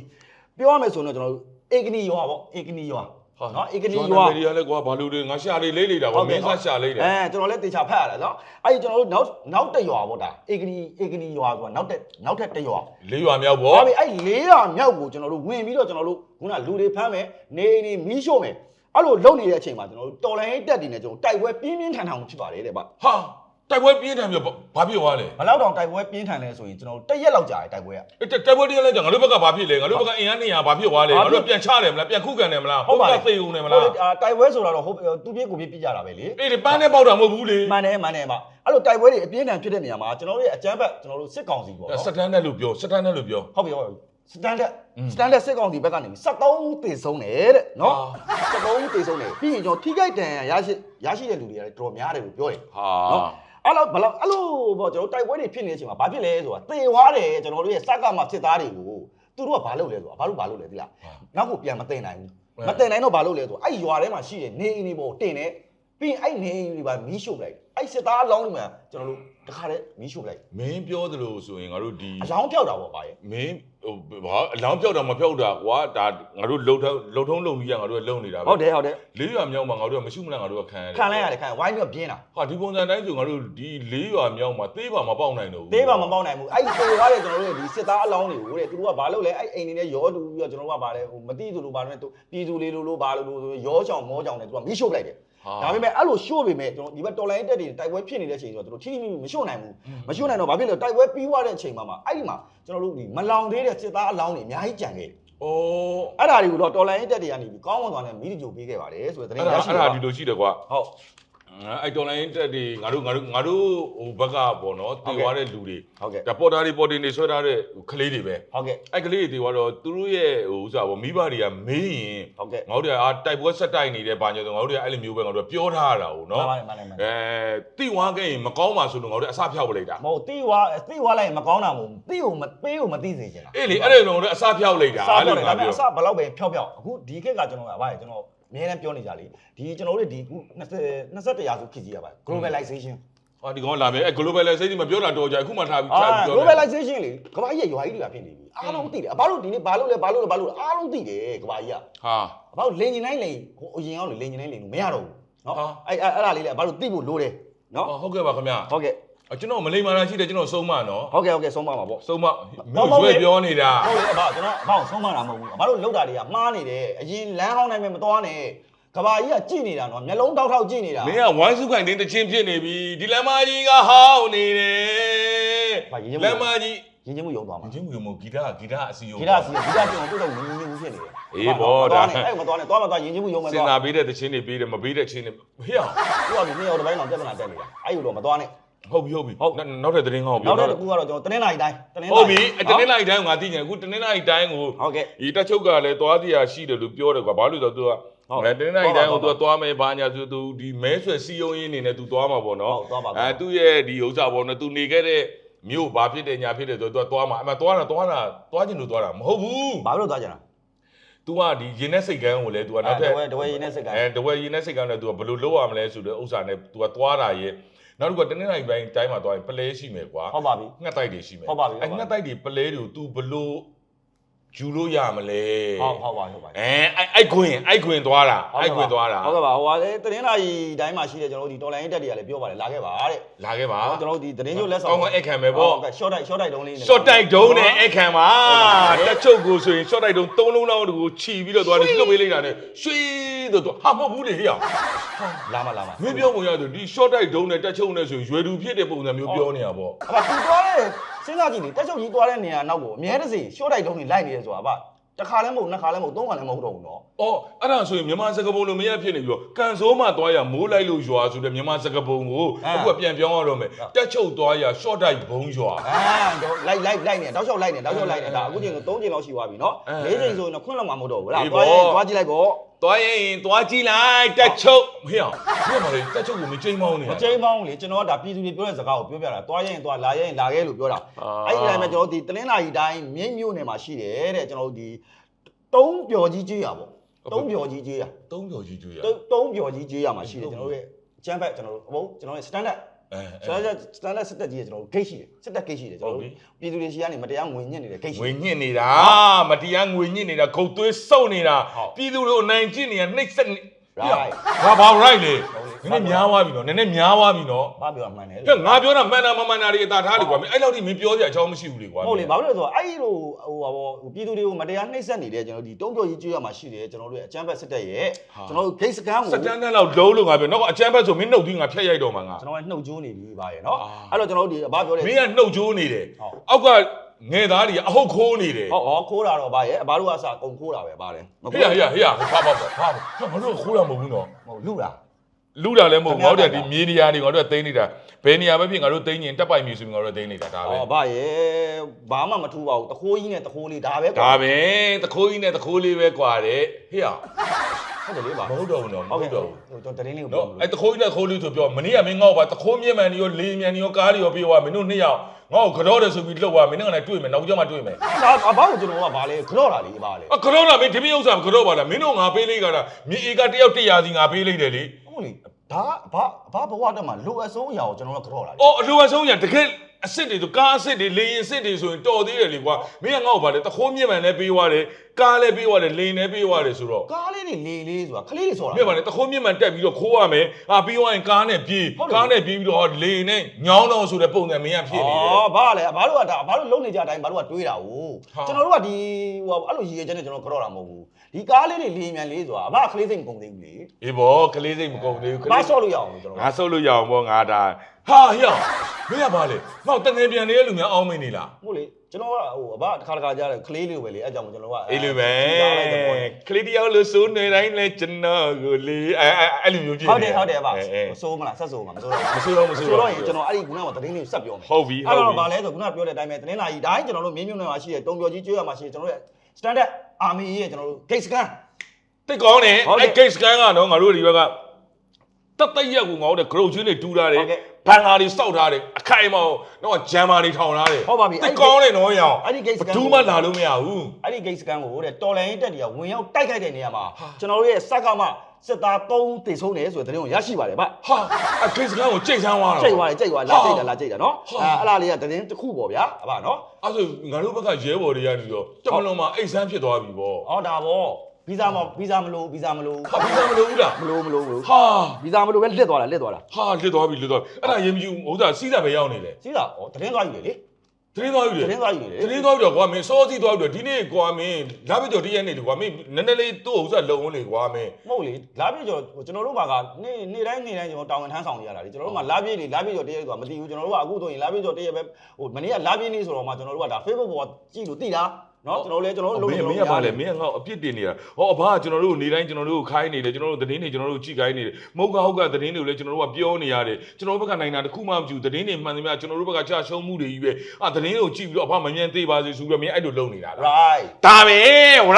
ပြောရမယ်ဆိုရင်တော့ကျွန်တော်တို့အေကနီရွာပေါ့အေကနီရွာ ဟုတ်နော်အေကနီရွာမေဒီယာလည်းကွာဘာလို့လဲငါရှာလေးလိမ့်လိုက်တာဗောမင်းကရှာလိမ့်တယ်အဲကျွန်တော်လည်းတေချာဖတ်ရတယ်နော်အဲ့ဒီကျွန်တော်တို့နောက်နောက်တရွာဗောဒါအေကနီအေကနီရွာဆိုတာနောက်တက်နောက်ထပ်တရွာလေးရွာမြောက်ဗောဟုတ်ပြီအဲ့လေးရွာမြောက်ကိုကျွန်တော်တို့ဝင်ပြီးတော့ကျွန်တော်တို့ခုနလူတွေဖမ်းမယ်နေအိမ်တွေမီးရှို့မယ်အဲ့လိုလုပ်နေတဲ့အချိန်မှာကျွန်တော်တို့တော်လိုင်းတက်တည်နေကြုံတိုက်ပွဲပြင်းပြင်းထန်ထန်ဖြစ်ပါလေတဲ့ဗျဟာ တိုက်ပွဲပြင်းထန်ပြီးတော့ဘာဖြစ်သွားလဲဘယ်လောက်တောင်တိုက်ပွဲပြင်းထန်လဲဆိုရင်ကျွန်တော်တို့တစ်ရက်လောက်ကြာတယ်တိုက်ပွဲကအဲ့တိုက်ပွဲတရားလဲကြောင့်ငါတို့ဘက်ကဘာဖြစ်လဲငါတို့ဘက်ကအင်အား200ဘာဖြစ်သွားလဲဘာငါဖြစ်တို့ကပြန်ချတယ်မလားပြန်ခုခံတယ်မလားဟုတ်ပါလေသေုံတယ်မလားဟုတ်အာတိုက်ပွဲဆိုတာတော့ဟုတ်သူပြေကိုပြေပြကြတာပဲလေအေးဒီပန်းနဲ့ပေါက်တာမဟုတ်ဘူးလေမှန်တယ်မှန်တယ်ပါအဲ့လိုတိုက်ပွဲတွေအပြင်းထန်ဖြစ်တဲ့နေရာမှာကျွန်တော်တို့ရဲ့အကြမ်းဖက်ကျွန်တော်တို့စစ်ကောင်စီပေါ့နော်စတန်ဒတ်လို့ပြောစတန်ဒတ်လို့ပြောဟုတ်ပြီဟုတ်ပြီစတန်ဒတ်อืมစတန်ဒတ်စစ်ကောင်စီဘက်ကနေ73ဦးတေဆုံးတယ်တဲ့နော်အာ73ဦးတေဆုံးတယ်ပြီးရင်ကျွန်တော်ထိခိုက်ဒဏ်ရာရရှိရရှိတဲ့လူတွေကလည်းတော်တော်များတယ်လို့ပြောတယ်ဟာနော် အဲ့လိုဘယ်လောက်အဲ့လိုပေါ့ကျွန်တော်တိုက်ပွဲတွေဖြစ်နေတဲ့အချိန်မှာဘာဖြစ်လဲဆိုတာတေသွားတယ်ကျွန်တော်တို့ရဲ့စကားမှာစစ်သားတွေကိုသူတို့ကဘာလုပ်လဲဆိုတာဘာလို့ဘာလုပ်လဲသိလားနောက်ကိုပြန်မတင်နိုင်ဘူးမတင်နိုင်တော့ဘာလုပ်လဲဆိုတော့အဲ့ရွာထဲမှာရှိတဲ့နေအိမ်တွေပေါ်တင်တယ်ပြီးရင်အဲ့နေအိမ်တွေပါမီးရှို့ပလိုက်အဲ့စစ်သားအလောင်းတွေမှာကျွန်တော်တို့ တခါတည်းမီးရှို့ပလိုက်မင်းပြောသလိုဆိုရင်ငါတို့ဒီအလောင်းပြောက်တာပေါ့ပါရဲ့မင်းဟိုဘာအလောင်းပြောက်တာမပြောက်တာကွာဒါငါတို့လုံထုံးလုံထုံးလုံကြီးကငါတို့ကလုံနေတာပဲဟုတ်တယ်ဟုတ်တယ်လေးရွာမြောက်မှာငါတို့ကမရှိမလားငါတို့ကခံရတယ်ခံလိုက်ရတယ်ခံဝိုင်းပြီးတော့ပြင်းတာဟာဒီပုံစံတိုင်းဆိုငါတို့ဒီလေးရွာမြောက်မှာသေးပါမပေါက်နိုင်တော့ဘူးသေးပါမပေါက်နိုင်ဘူးအဲ့ဒီပေါ်သွားတဲ့ကျွန်တော်တို့ဒီစစ်သားအလောင်းတွေကိုတဲ့သူတို့ကဘာလုပ်လဲအဲ့အိမ်နေနဲ့ရောတူပြီးတော့ကျွန်တော်တို့ကဘာလဲဟိုမတိသူလိုဘာလဲသူပြည်သူလေးလိုလိုဘာလိုလိုဆိုရောချောင်မောချောင်နဲ့သူကမီးရှို့ပလိုက်တယ်ဟာ ဒါပေမဲ့အဲ့လိုရှို့ပေမဲ့ကျွန်တော်ဒီဘက်တော်လိုင်းတက်တွေတိုက်ပွဲဖြစ်နေတဲ့အချိန်ဆိုတော့သူတို့ထိထိမိမိမရှို့နိုင်ဘူးမရှို့နိုင်တော့ဘာဖြစ်လဲတိုက်ပွဲပြီးသွားတဲ့အချိန်မှာမှအဲ့ဒီမှာကျွန်တော်တို့ဒီမလောင်သေးတဲ့စစ်သားအလောင်းတွေအများကြီးကြံခဲ့တယ်အိုးအဲ့ဒါတွေကိုတော့တော်လိုင်းတက်တွေကနေပြီးကောင်းမွန်စွာနဲ့မီးတကြိုပေးခဲ့ပါတယ်ဆိုတဲ့သတင်းအဲ့ရဒါရှိအဲ့တဒါယ်ဒီလိုရှိတယ်ကွာဟုတ် အဲ့တော်လိုင်းတက်တွေငါတို့ငါတို့ငါတို့ဟိုဘက်ကပေါ့နော်တေသွားတဲ့လူတွေဟုတ်ကဲ့ဒါပေါ်တာတွေပေါ်တင်တွေဆွဲထားတဲ့ကလေးတွေပဲဟုတ်ကဲ့အဲ့ကလေးတွေတေသွားတော့သူတို့ရဲ့ဟိုဥစ္စာပေါ့မိဘတွေကမေးရင်ဟုတ်ကဲ့ငါတို့ကအာတိုက်ပွဲဆက်တိုက်နေတယ်ဘာညဆိုငါတို့ကအဲ့လိုမျိုးပဲငါတို့ကပြောထားတာဟုတ်မှန်နော်ပါတယ်မှန်တယ်မှန်တယ်အဲတိဝါခဲ့ရင်မကောင်းပါဆိုလို့ငါတို့အစဖျောက်ပလိုက်တာမဟုတ်တိဝါတိဝါလိုက်ရင်မကောင်းတာမဟုတ်ဘူးတိကိုမပေးကိုမသိစေချင်တာအေးလေအဲ့ဒါလုံးငါတို့အစဖျောက်လိုက်တာစားအဲ့ပြောလိုတယ်ငါဒါပေမဲ့ပြောအစဘယ်လောက်ပဲဖြောက်ဖြောက်အခုဒီခေတ်ကကျွန်တော်ကဗါရကျွန်တော် အများနဲ့ပြောနေကြလေဒီကျွန်တော်တို့ဒီခု20 21ရာစုခေတ်ကြီးရပါ globalization ဟာဒီကောင်လာမယ်အဲ globalization မပြောတာတော့ကြာအခုမှထားပြီးအာချပြီးပြောတယ် globalization လေကမ္ဘာကြီးရဲ့ရွာကြီးတွေကဖြစ်နေပြီအားလုံးသိတယ်အဘတို့ဒီနေ့ဘာလို့လဲဘာလို့လဲဘာလို့လဲအားလုံးသိတယ်ကမ္ဘာကြီးကဟာအဘတို့လင်ကျင်တိုင်းလင်ဟိုအရင်အောင်လေလင်ကျင်တိုင်းလင်လို့မရတော့ဘူးနော်ဟာအဲ့အဲ့အဲ့ဒါလေးလေအဘတို့သိဖို့လိုတယ်နော်အော်ဟုတ်ကဲ့ပါခင်ဗျာဟုတ်ကဲ့ အကျွန်တော်မလိမ္မာတာရှိတယ်ကျွန်တော်ဆုံးမနော်ဟုတ်ကဲ့ဟုတ်ကဲ့ဆုံးပါပါပေါ့ဆုံးမမြို့ရွှေပြောနေတာဟုတ်လေအဘကျွန်တော်အဘကိုဆုံးမတာမဟုတ်ဘူးအဘတို့လောက်တာတွေကမှားနေတယ်အရင်လမ်းဟောင်းနိုင်မဲ့မသွားနဲ့ကဘာကြီးကကြည့်နေတာနော်မျက်လုံးတောက်ထောက်ကြည့်နေတာမင်းကဝိုင်းစုခိုင်တင်းတချင်းဖြစ်နေပြီဒီလမ်းမကြီးကဟောင်းနေတယ်ဟာရေရေမလမ်းမကြီးရင်ချင်းမှုယုံသွားမှာမချင်းဘူးမဂီတဂီတအစီယုံဂီတစီဂီတပြင်တို့တော့ငင်းငင်းမှုဖြစ်နေတယ်အေးပေါ့ဒါအဲ့မသွားနဲ့သွားမသွားရင်ချင်းမှုယုံမယ်စင်သွားနာပေးတဲ့တချင်းတွေပေးတယ်မပေးတဲ့ချင်းတွေဟေ့အောင်သူကဒီနေ့တော့ဘိုင်းအောင်ပြဿနာတက်နေတာအဲ့လိုတော့မသွားနဲ့ ဟုတ်ပြီဟုတ်ပြီ ဟုတ် နောက်တဲ့သတင်းကောင်းပြော နောက်တဲ့တစ်ခုကတော့ကျွန်တော်တနင်္လာရီတိုင်းတနင်္လာ ဟုတ်ပြီအတနင်္လာရီတိုင်းကိုငါသိကြတယ်အခုတနင်္လာရီတိုင်းကို ဟုတ်ကဲ့ ဒီတက်ချုပ်ကလည်းသွားတရားရှိတယ်လို့ပြောတယ်ကွာဘာလို့လဲဆိုတော့ तू က ဟုတ် အဲတင်းနိုင်တိုင်းကို ဟု तू တ်ပါ သွားမယ်ဘာညာဆို तू ဒီမဲဆွယ်စီယုံရင်းနေနဲ့ तू သွားမှာပေါ့နော် ဟုတ်သွားပါ အဲသူ့ရဲ့ဒီဥစ္စာပေါ့နော် तू နေခဲ့တဲ့မြို့ဘာဖြစ်တယ်ညာဖြစ်တယ်ဆိုတော့ तू သွားမှာအမှသွားတာသွားတာသွားချင်လို့သွားတာမဟုတ်ဘူး ဘာလို့သွားကြတာ तू ကဒီရင်နဲ့စိတ်ကန်းကိုလည်း तू ကနောက်ထပ် တဝဲတဝဲရင်းနဲ့စိတ်က အဲတဝဲရင်နဲ့စိတ်ကန်းနဲ့ तू ကဘယ်လိုလုပ်ရမလဲဆိုတဲ့ဥစ္စာနဲ့ तू ကသွားတာရဲ့ နောက်တစ်ခုကတနင်္လာရီပိုင်းတိုင်းမှာသွားရင်ပလဲရှိမယ်ကွာဟုတ်ပါပြီငှက်တိုက်တွေရှိမယ်ဟုတ်ပါပြီဟုတ်ပါပြီအဲငှက်တိုက်တွေပလဲတွေကို तू ဘယ်လို ယူလို့ရမလဲဟုတ်ဟုတ်ပါဟုတ်ပါအဲအဲ့အဲ့ခွင်အဲ့ခွင်သွားတာအဲ့ခွင်သွားတာဟုတ်ကဲ့ပါဟိုပါလေတနင်္လာရီတိုင်းမှာရှိတဲ့ကျွန်တော်တို့ဒီတော်လိုင်းတက်တွေကလည်းပြောပါတယ်လာခဲ့ပါတဲ့လာခဲ့ပါကျွန်တော်တို့ဒီတရင်ကျိုးလက်ဆောင်ကောင်းကောင်းအဲ့ခံမယ်ပေါ့ဟုတ်ကဲ့ short တိုက် short တိုက်တုံးလေးနဲ့ short တိုက်တုံးနဲ့အဲ့ခံပါဟုတ်ပါတက်ချုပ်ကိုဆိုရင် short တိုက်တုံး၃လုံးလောက်ကိုခြီပြီးတော့သွားတယ်လှုပ်ပေးလိုက်တာနဲ့ရွှေတော့သွားဟာမဟုတ်ဘူးလေဟေ့အောင်လာမလာမမင်းပြောပုံရဆိုဒီ short တိုက်တုံးနဲ့တက်ချုပ်နဲ့ဆိုရင်ရွယ်သူဖြစ်တဲ့ပုံစံမျိုးပြောနေတာပေါ့အဘသူသွားတဲ့စဉ်းစားကြည့်လေတက်ချုပ်ကြီးသွားတဲ့နေရာနောက်ကိုအမြဲတစေ short တိုက်တုံးနေလိုက်နေတယ်ဆိုတာအဘတစ်ခါလည်းမဟုတ်နှစ်ခါလည်းမဟုတ်သုံးခါလည်းမဟုတ်တော့ဘူးနော်အော်အဲ့ဒါဆိုရင်မြန်မာစကားပုံလိုမရဖြစ်နေပြီးတော့ကန်စိုးမှသွားရမိုးလိုက်လို့ရွာဆိုတဲ့မြန်မာစကားပုံကိုအခုကပြန်ပြောင်းရတော့မယ်တက်ချုပ်သွားရ short တိုက်ဘုံရွာအာတော့လိုက်လိုက်လိုက်နေတောက်လျှောက်လိုက်နေတောက်လျှောက်လိုက်နေတာအခုချိန်က3ချိန်လောက်ရှိသွားပြီနော်အဲ၄ချိန်ဆိုရင်တော့ခွန်းလောက်မှမဟုတ်တော့ဘူးလားအေးသွားရင်ပေါ့သွားကြည့်လိုက်ပေါ့ သွားရင်သွားကြည့်လိုက်တက်ချုပ်ဟေ့အောင်ဘယ်မှာလဲတက်ချုပ်ကိုမချိန်မောင်းနေမချိန်ပေါင်းလေကျွန်တော်ကဒါပြည်သူတွေပြောတဲ့စကားကိုပြောပြတာသွားရင်သွားလာရင်လာခဲ့လို့ပြောတာအာအဲ့ဒီတိုင်းမှာကျွန်တော်ဒီတလင်းလာကြီးတိုင်းမြင်းမြို့နယ်မှာရှိတယ်တဲ့ကျွန်တော်တို့ဒီတုံးပျော်ကြီးကြေးရပေါ့တုံးပျော်ကြီးကြေးရသုံးကျော်ကြီးကျွေးရတုံးတုံးပျော်ကြီးကြေးရမှာရှိတယ်ကျွန်တော်တို့ရဲ့ကျမ်းဘက်ကျွန်တော်တို့ဟုတ်ကျွန်တော်ရဲ့ standard အဲ standard standard စစ်တက်ကြီးကျွန်တော်တို့ gate ရှိတယ်စစ်တက် gate ရှိတယ်ကျွန်တော်တို့ပြည်သူတွေရှိကနေမတရားငွေညစ်နေတဲ့ gate ရှိငွေတယ်ညစ်နေတာမတရားငွေညစ်နေတာခုတ်သွေးစုပ်နေတာဟုတ်ပြည်သူတို့အနိုင်ကျင့်နေတာနှိပ်စက်နေ Right ဘာဘာ right လေဟုတ်လေနည်းနည်းများသွားပြီနော်နည်းနည်းများသွားပြီနော်ဘာပြောမှန်းလဲကဲငါပြောတာမှန်တာမမှန်တာတွေအသာထားလေကွာမင်းအဲ့လောက်ထိမင်းပြောစရာအကြောင်းမရှိဘူးလေကွာဟုတ်လေဘာလို့လဲဆိုတော့အဲ့ဒီလိုဟိုဟာပေါ့ပြည်သူတွေကိုမတရားနှိပ်စက်နေတဲ့ကျွန်တော်ဒီတုံးပျော်ကြီးကြေးရမှာရှိတယ်ကျွန်တော်တို့ရဲ့အကျမ်းဘက်စစ်တက်ရဲ့ကျွန်တော်တို့ gate စကန်ကိုစတန်ဒတ်လောက်လုံးလို့ငါပြောတော့အချမ်းဘက်ဆိုမင်းနှုတ်သီးငါဖျက်ရိုက်တော့မှာငါကျွန်တော်ကနှုတ်ကြိုးနေပြီပါရဲ့နော်အာအဲ့တော့ကျွန်တော်တို့ဒီဘာပြောလဲမင်းကနှုတ်ကြိုးနေတယ်ဟုတ်အောက်က ငယ်သားတွေကအဟုတ်ခိုးနေတယ်ဟောဟောခိုးတာတော့ဘာရဲ့အဘတို့ကအစားကုန်ခိုးတာပဲပါတယ်မဟေ့ရဟေ့ရဟေ့ရဘာဘာဘာဘာငါတို့ခိုးတာမဟုတ်ဘူးနော်မဟုတ်လူတာလူတာလည်းမဟုတ်ဘူးခင်ငါဗျားတို့ကဒီမြေနေရာတွေငါတို့ကသိမ်းနေတာဘယ်နေရာပဲဖြစ်ငါတို့သိမ်းရင်တက်ပိုက်မြူဆိုပြီးငါတို့သိမ်းနေတာဒါပဲဟောဘာရဲ့ဘာမှမထူပါဘူးတခိုးကြီးနဲ့တခိုးလေးဒါပဲကွာဒါပဲတခိုးကြီးနဲ့တခိုးလေးပဲကွာတဲ့ဟေ့ရဟုတ်တယ်လေပါမဟုတ်တော့ဘူးနော်မဟုတ်ဟုတ်ကဲ့တော့ဘူးဟိုကျွန်တော်တရင်လေးကိုပြောနော်လို့အဲတခိုးကြီးနဲ့တခိုးလေးဆိုပြောမနေ့ကမင်းငေါ့ပါတခိုးမြင့်မှန်တွေရောလေမြန်တွေရောကားတွေရောပြေးသွားမင်းတို့နှစ်ယောက် ငေါ့ကိုကြောတယ်ဆိုပြီးလှုပ်သွားမင်းတို့ကလည်းတွေ့မယ်နောက်ကြမှာတွေ့မယ်ဒါအဘောက်ကျွန်တော်ကဘာလဲကြော့တာလေဘာလဲအကြောလာမင်းဒီမင်းဥစ္စာမကြောပါလားမင်းတို့ငါပေးလိုက်ကြတာမြေဧကတယောက်100စီငါပေးလိုက်တယ်လေဟုတ်လေဒါဘာဘာဘဝတက်မှာလိုအပ်ဆုံးအရာကိုကျွန်တော်တို့ကတော့လာတယ်အော်အလိုအဆုံးညာတကယ် အစ်စ်တွေဆိုကားအစ်စ်တွေလေရင်အစ်စ်တွေဆိုရင်တော်သေးတယ်လေကွာမင်းကငါ့ကိုဗါလေတခိုးမြင့်မှန်လည်းပေးသွားတယ်ကားလည်းပေးသွားတယ်လေရင်လည်းပေးသွားတယ်ဆိုတော့ကားလေးတွေလေလေးဆိုတာခလေးတွေဆိုတာ မြင့်မှန်လည်းတခိုးမြင့်မှန်တက်ပြီးတော့ခိုးရမယ်အာပြီးသွားရင်ကားနဲ့ပြေးဟုတ်တယ် ကားနဲ့ပြေးပြီးတော့လေရင်နဲ့ညောင်းတော့ဆိုတဲ့ပုံစံမင်းကဖြစ်နေတယ် အော်ဘာလဲဘာလို့ကဒါဘာလို့လုံနေကြအတိုင်းဘာလို့ကတွေးတာ哦ဟာ ကျွန်တော်တို့ကဒီဟိုအဲ့လိုရည်ရည်ချက်နဲ့ကျွန်တော်ကတော့တာမဟုတ်ဘူးဒီကားလေးတွေလေမြန်လေးဆိုတာအဘခလေးစိတ်မကုန်သေးဘူးလေအေးဘောကလေးစိတ်မကုန်သေးဘူးကဘာလေးဆော့လို့ရအောင်လို့ကျွန်တော်ငါဆုပ်လို့ရအောင်ပေါ့ငါဒါ ဟာဟျောမင်းကပါလေငါ့တငယ်ပြန်နေတဲ့လူများအောင်းမင်းနေလားဟုတ်လေကျွန်တော်ကဟိုအဘတစ်ခါတစ်ခါကြားတယ်ခလေးလေးကိုပဲလေအဲ့ကြောင့်ကျွန်တော်ကအေးလိုပဲကြားလိုက်တယ်ပေါ့လေကလေးတယောက်လို့စိုးနေတိုင်းလဲကျွန်တော်ကိုလေအဲအဲအဲ့လိုမျိုးဖြစ်ဟုတ်တယ်ဟုတ်တယ်အဘအဲအဲစိုးမလားဆက်စိုးမှာမစိုးတော့မစိုးတော့မစိုးဆိုတော့တော့ ရင်ကျွန်တော်အဲ့ဒီခုနကသတင်းလေးကိုဆက်ပြောမယ်ဟုတ်ပြီအဲ့ဟုတ်တော့ပြီဗာလဲဆိုခုနကပြောတဲ့အတိုင်းပဲသတင်းလာကြီးတိုင်းကျွန်တော်တို့မင်းမြို့နယ်မှာရှိတဲ့တုံပြော်ကြီးကျွေးရမှာရှိတဲ့ကျွန်တော်တို့ရဲ့ standard army ရဲ့ကျွန်တော်တို့ gate scan တိတ်ကောင်းတယ်ဟုတ်တယ်အဲ့ case scan ကတော့ငါတို့ဒီဘက်ကတတ်တရက်ကိုငါတို့ group ချင်းတွေတူးထားတယ် ဟုတ်ကဲ့ ဘန်ကာတွေစောက်ထားတယ်အခိုင်အမောင်တော့ဂျမ်မာတွေထောင်ထားတယ်ဟုတ်ပါပြီတိတ်ကောင်းတယ်နော်ရောင်အဲ့ဒီ gate ဘ scan ယ်သူမှလာလို့မရဘူးအဲ့ဒီ gate scan ကိုတဲ့တော်လန်ရေးတက်တွေကဝင်ရောက်တိုက်ခိုက်တဲ့နေရာမှာဟာကျွန်တော်တို့ရဲ့စက်ကမှစစ်သား3တေဆုံးတယ်ဆိုတဲ့သတင်းကိုရရှိပါတယ်ဗျ ဟာအဲ့ case scan ကိုကြိတ်ဆန်းသွားတာကြိတ်သွားတယ်ကြိတ်သွားလာကြိတ်တာလာကြိတ်တာနော်ဟာအဲအဲ့လားလေးကသတင်းတစ်ခုပေါ့ဗျာအဘနော်အဲ့ဆိုငါတို့ဘက်ကရဲဘော်တွေကနေတော့တမလုံးမှာအိတ်ဆန်းဖြစ်သွားပြီပေါ့ဟောဒါပေါ့ ဗီဇာမဗီဇာမလို့ဗီဇာမလို့ဟာပြီးသားမလို့ဘူးလားမလို့မလို့မလို့ဟာဗီဇာမလို့ပဲလစ်သွားတာလစ်သွားတာဟာလစ်သွားပြီလစ်သွားပြီအဲ့ဒါရင်မကြည့်ဘူးဥစ္စာစီးတာပဲရောက်နေတယ်စီးတာဩသတင်းသွားယူလေလေသတင်းသွားပြီလေသတင်းသွားယူလေသတင်းသွားပြီတော့ကွာမင်းစောစီးသွားပြီတော့ဒီနေ့ကွာမင်းလာပြီတော့တရက်နေလေကွာမင်းနည်းနည်းလေးသူ့ဥစ္စာလုံအောင်လေကွာမင်းမဟုတ်လေလာပြည့်ကျော်ကျွန်တော်တို့မှာကနေ့နေ့တိုင်းနေ့တိုင်းကျွန်တော်တာဝန်ထမ်းဆောင်နေရတာလေကျွန်တော်တို့မှာလာပြည့်လေလာပြည့်ကျော်တရက်ဆိုတာမသိဘူးကျွန်တော်တို့ကအခုဆိုရင်လာပြည့်ကျော်တရက်ပဲဟိုမနေ့ကလာပြည့်နေ့ဆိုတော့မှကျွန်တော်တို့ကဒါ Facebook ပေါ်ကြည့်လို့သိတာ နော်ကျွန်တော်လည်းကျွန်တော်တို့မင်းမင်းကပါလေမင်းကငါ့ကိုအပြစ်တင်နေတာဟောအဘကကျွန်တော်တို့နေတိုင်းကျွန်တော်တို့ကိုခိုင်းနေတယ်ကျွန်တော်တို့သတင်းတွေကျွန်တော်တို့ကြည့်ခိုင်းနေတယ်မဟုတ်ကဟုတ်ကသတင်းတွေကိုလည်းကျွန်တော်တို့ကပြောနေရတယ်ကျွန်တော်တို့ဘက်ကနိုင်တာတစ်ခုမှမကြည့်ဘူးသတင်းတွေမှန်သမျှကျွန်တော်တို့ဘက်ကကြာရှုံးမှုတွေကြီးပဲအာသတင်းတွေကိုကြည့်ပြီးတော့အဘမမြင်သေးပါစေဆိုပြီးတော့မင်းအဲ့လိုလုပ်နေတာလား right ဒါပဲ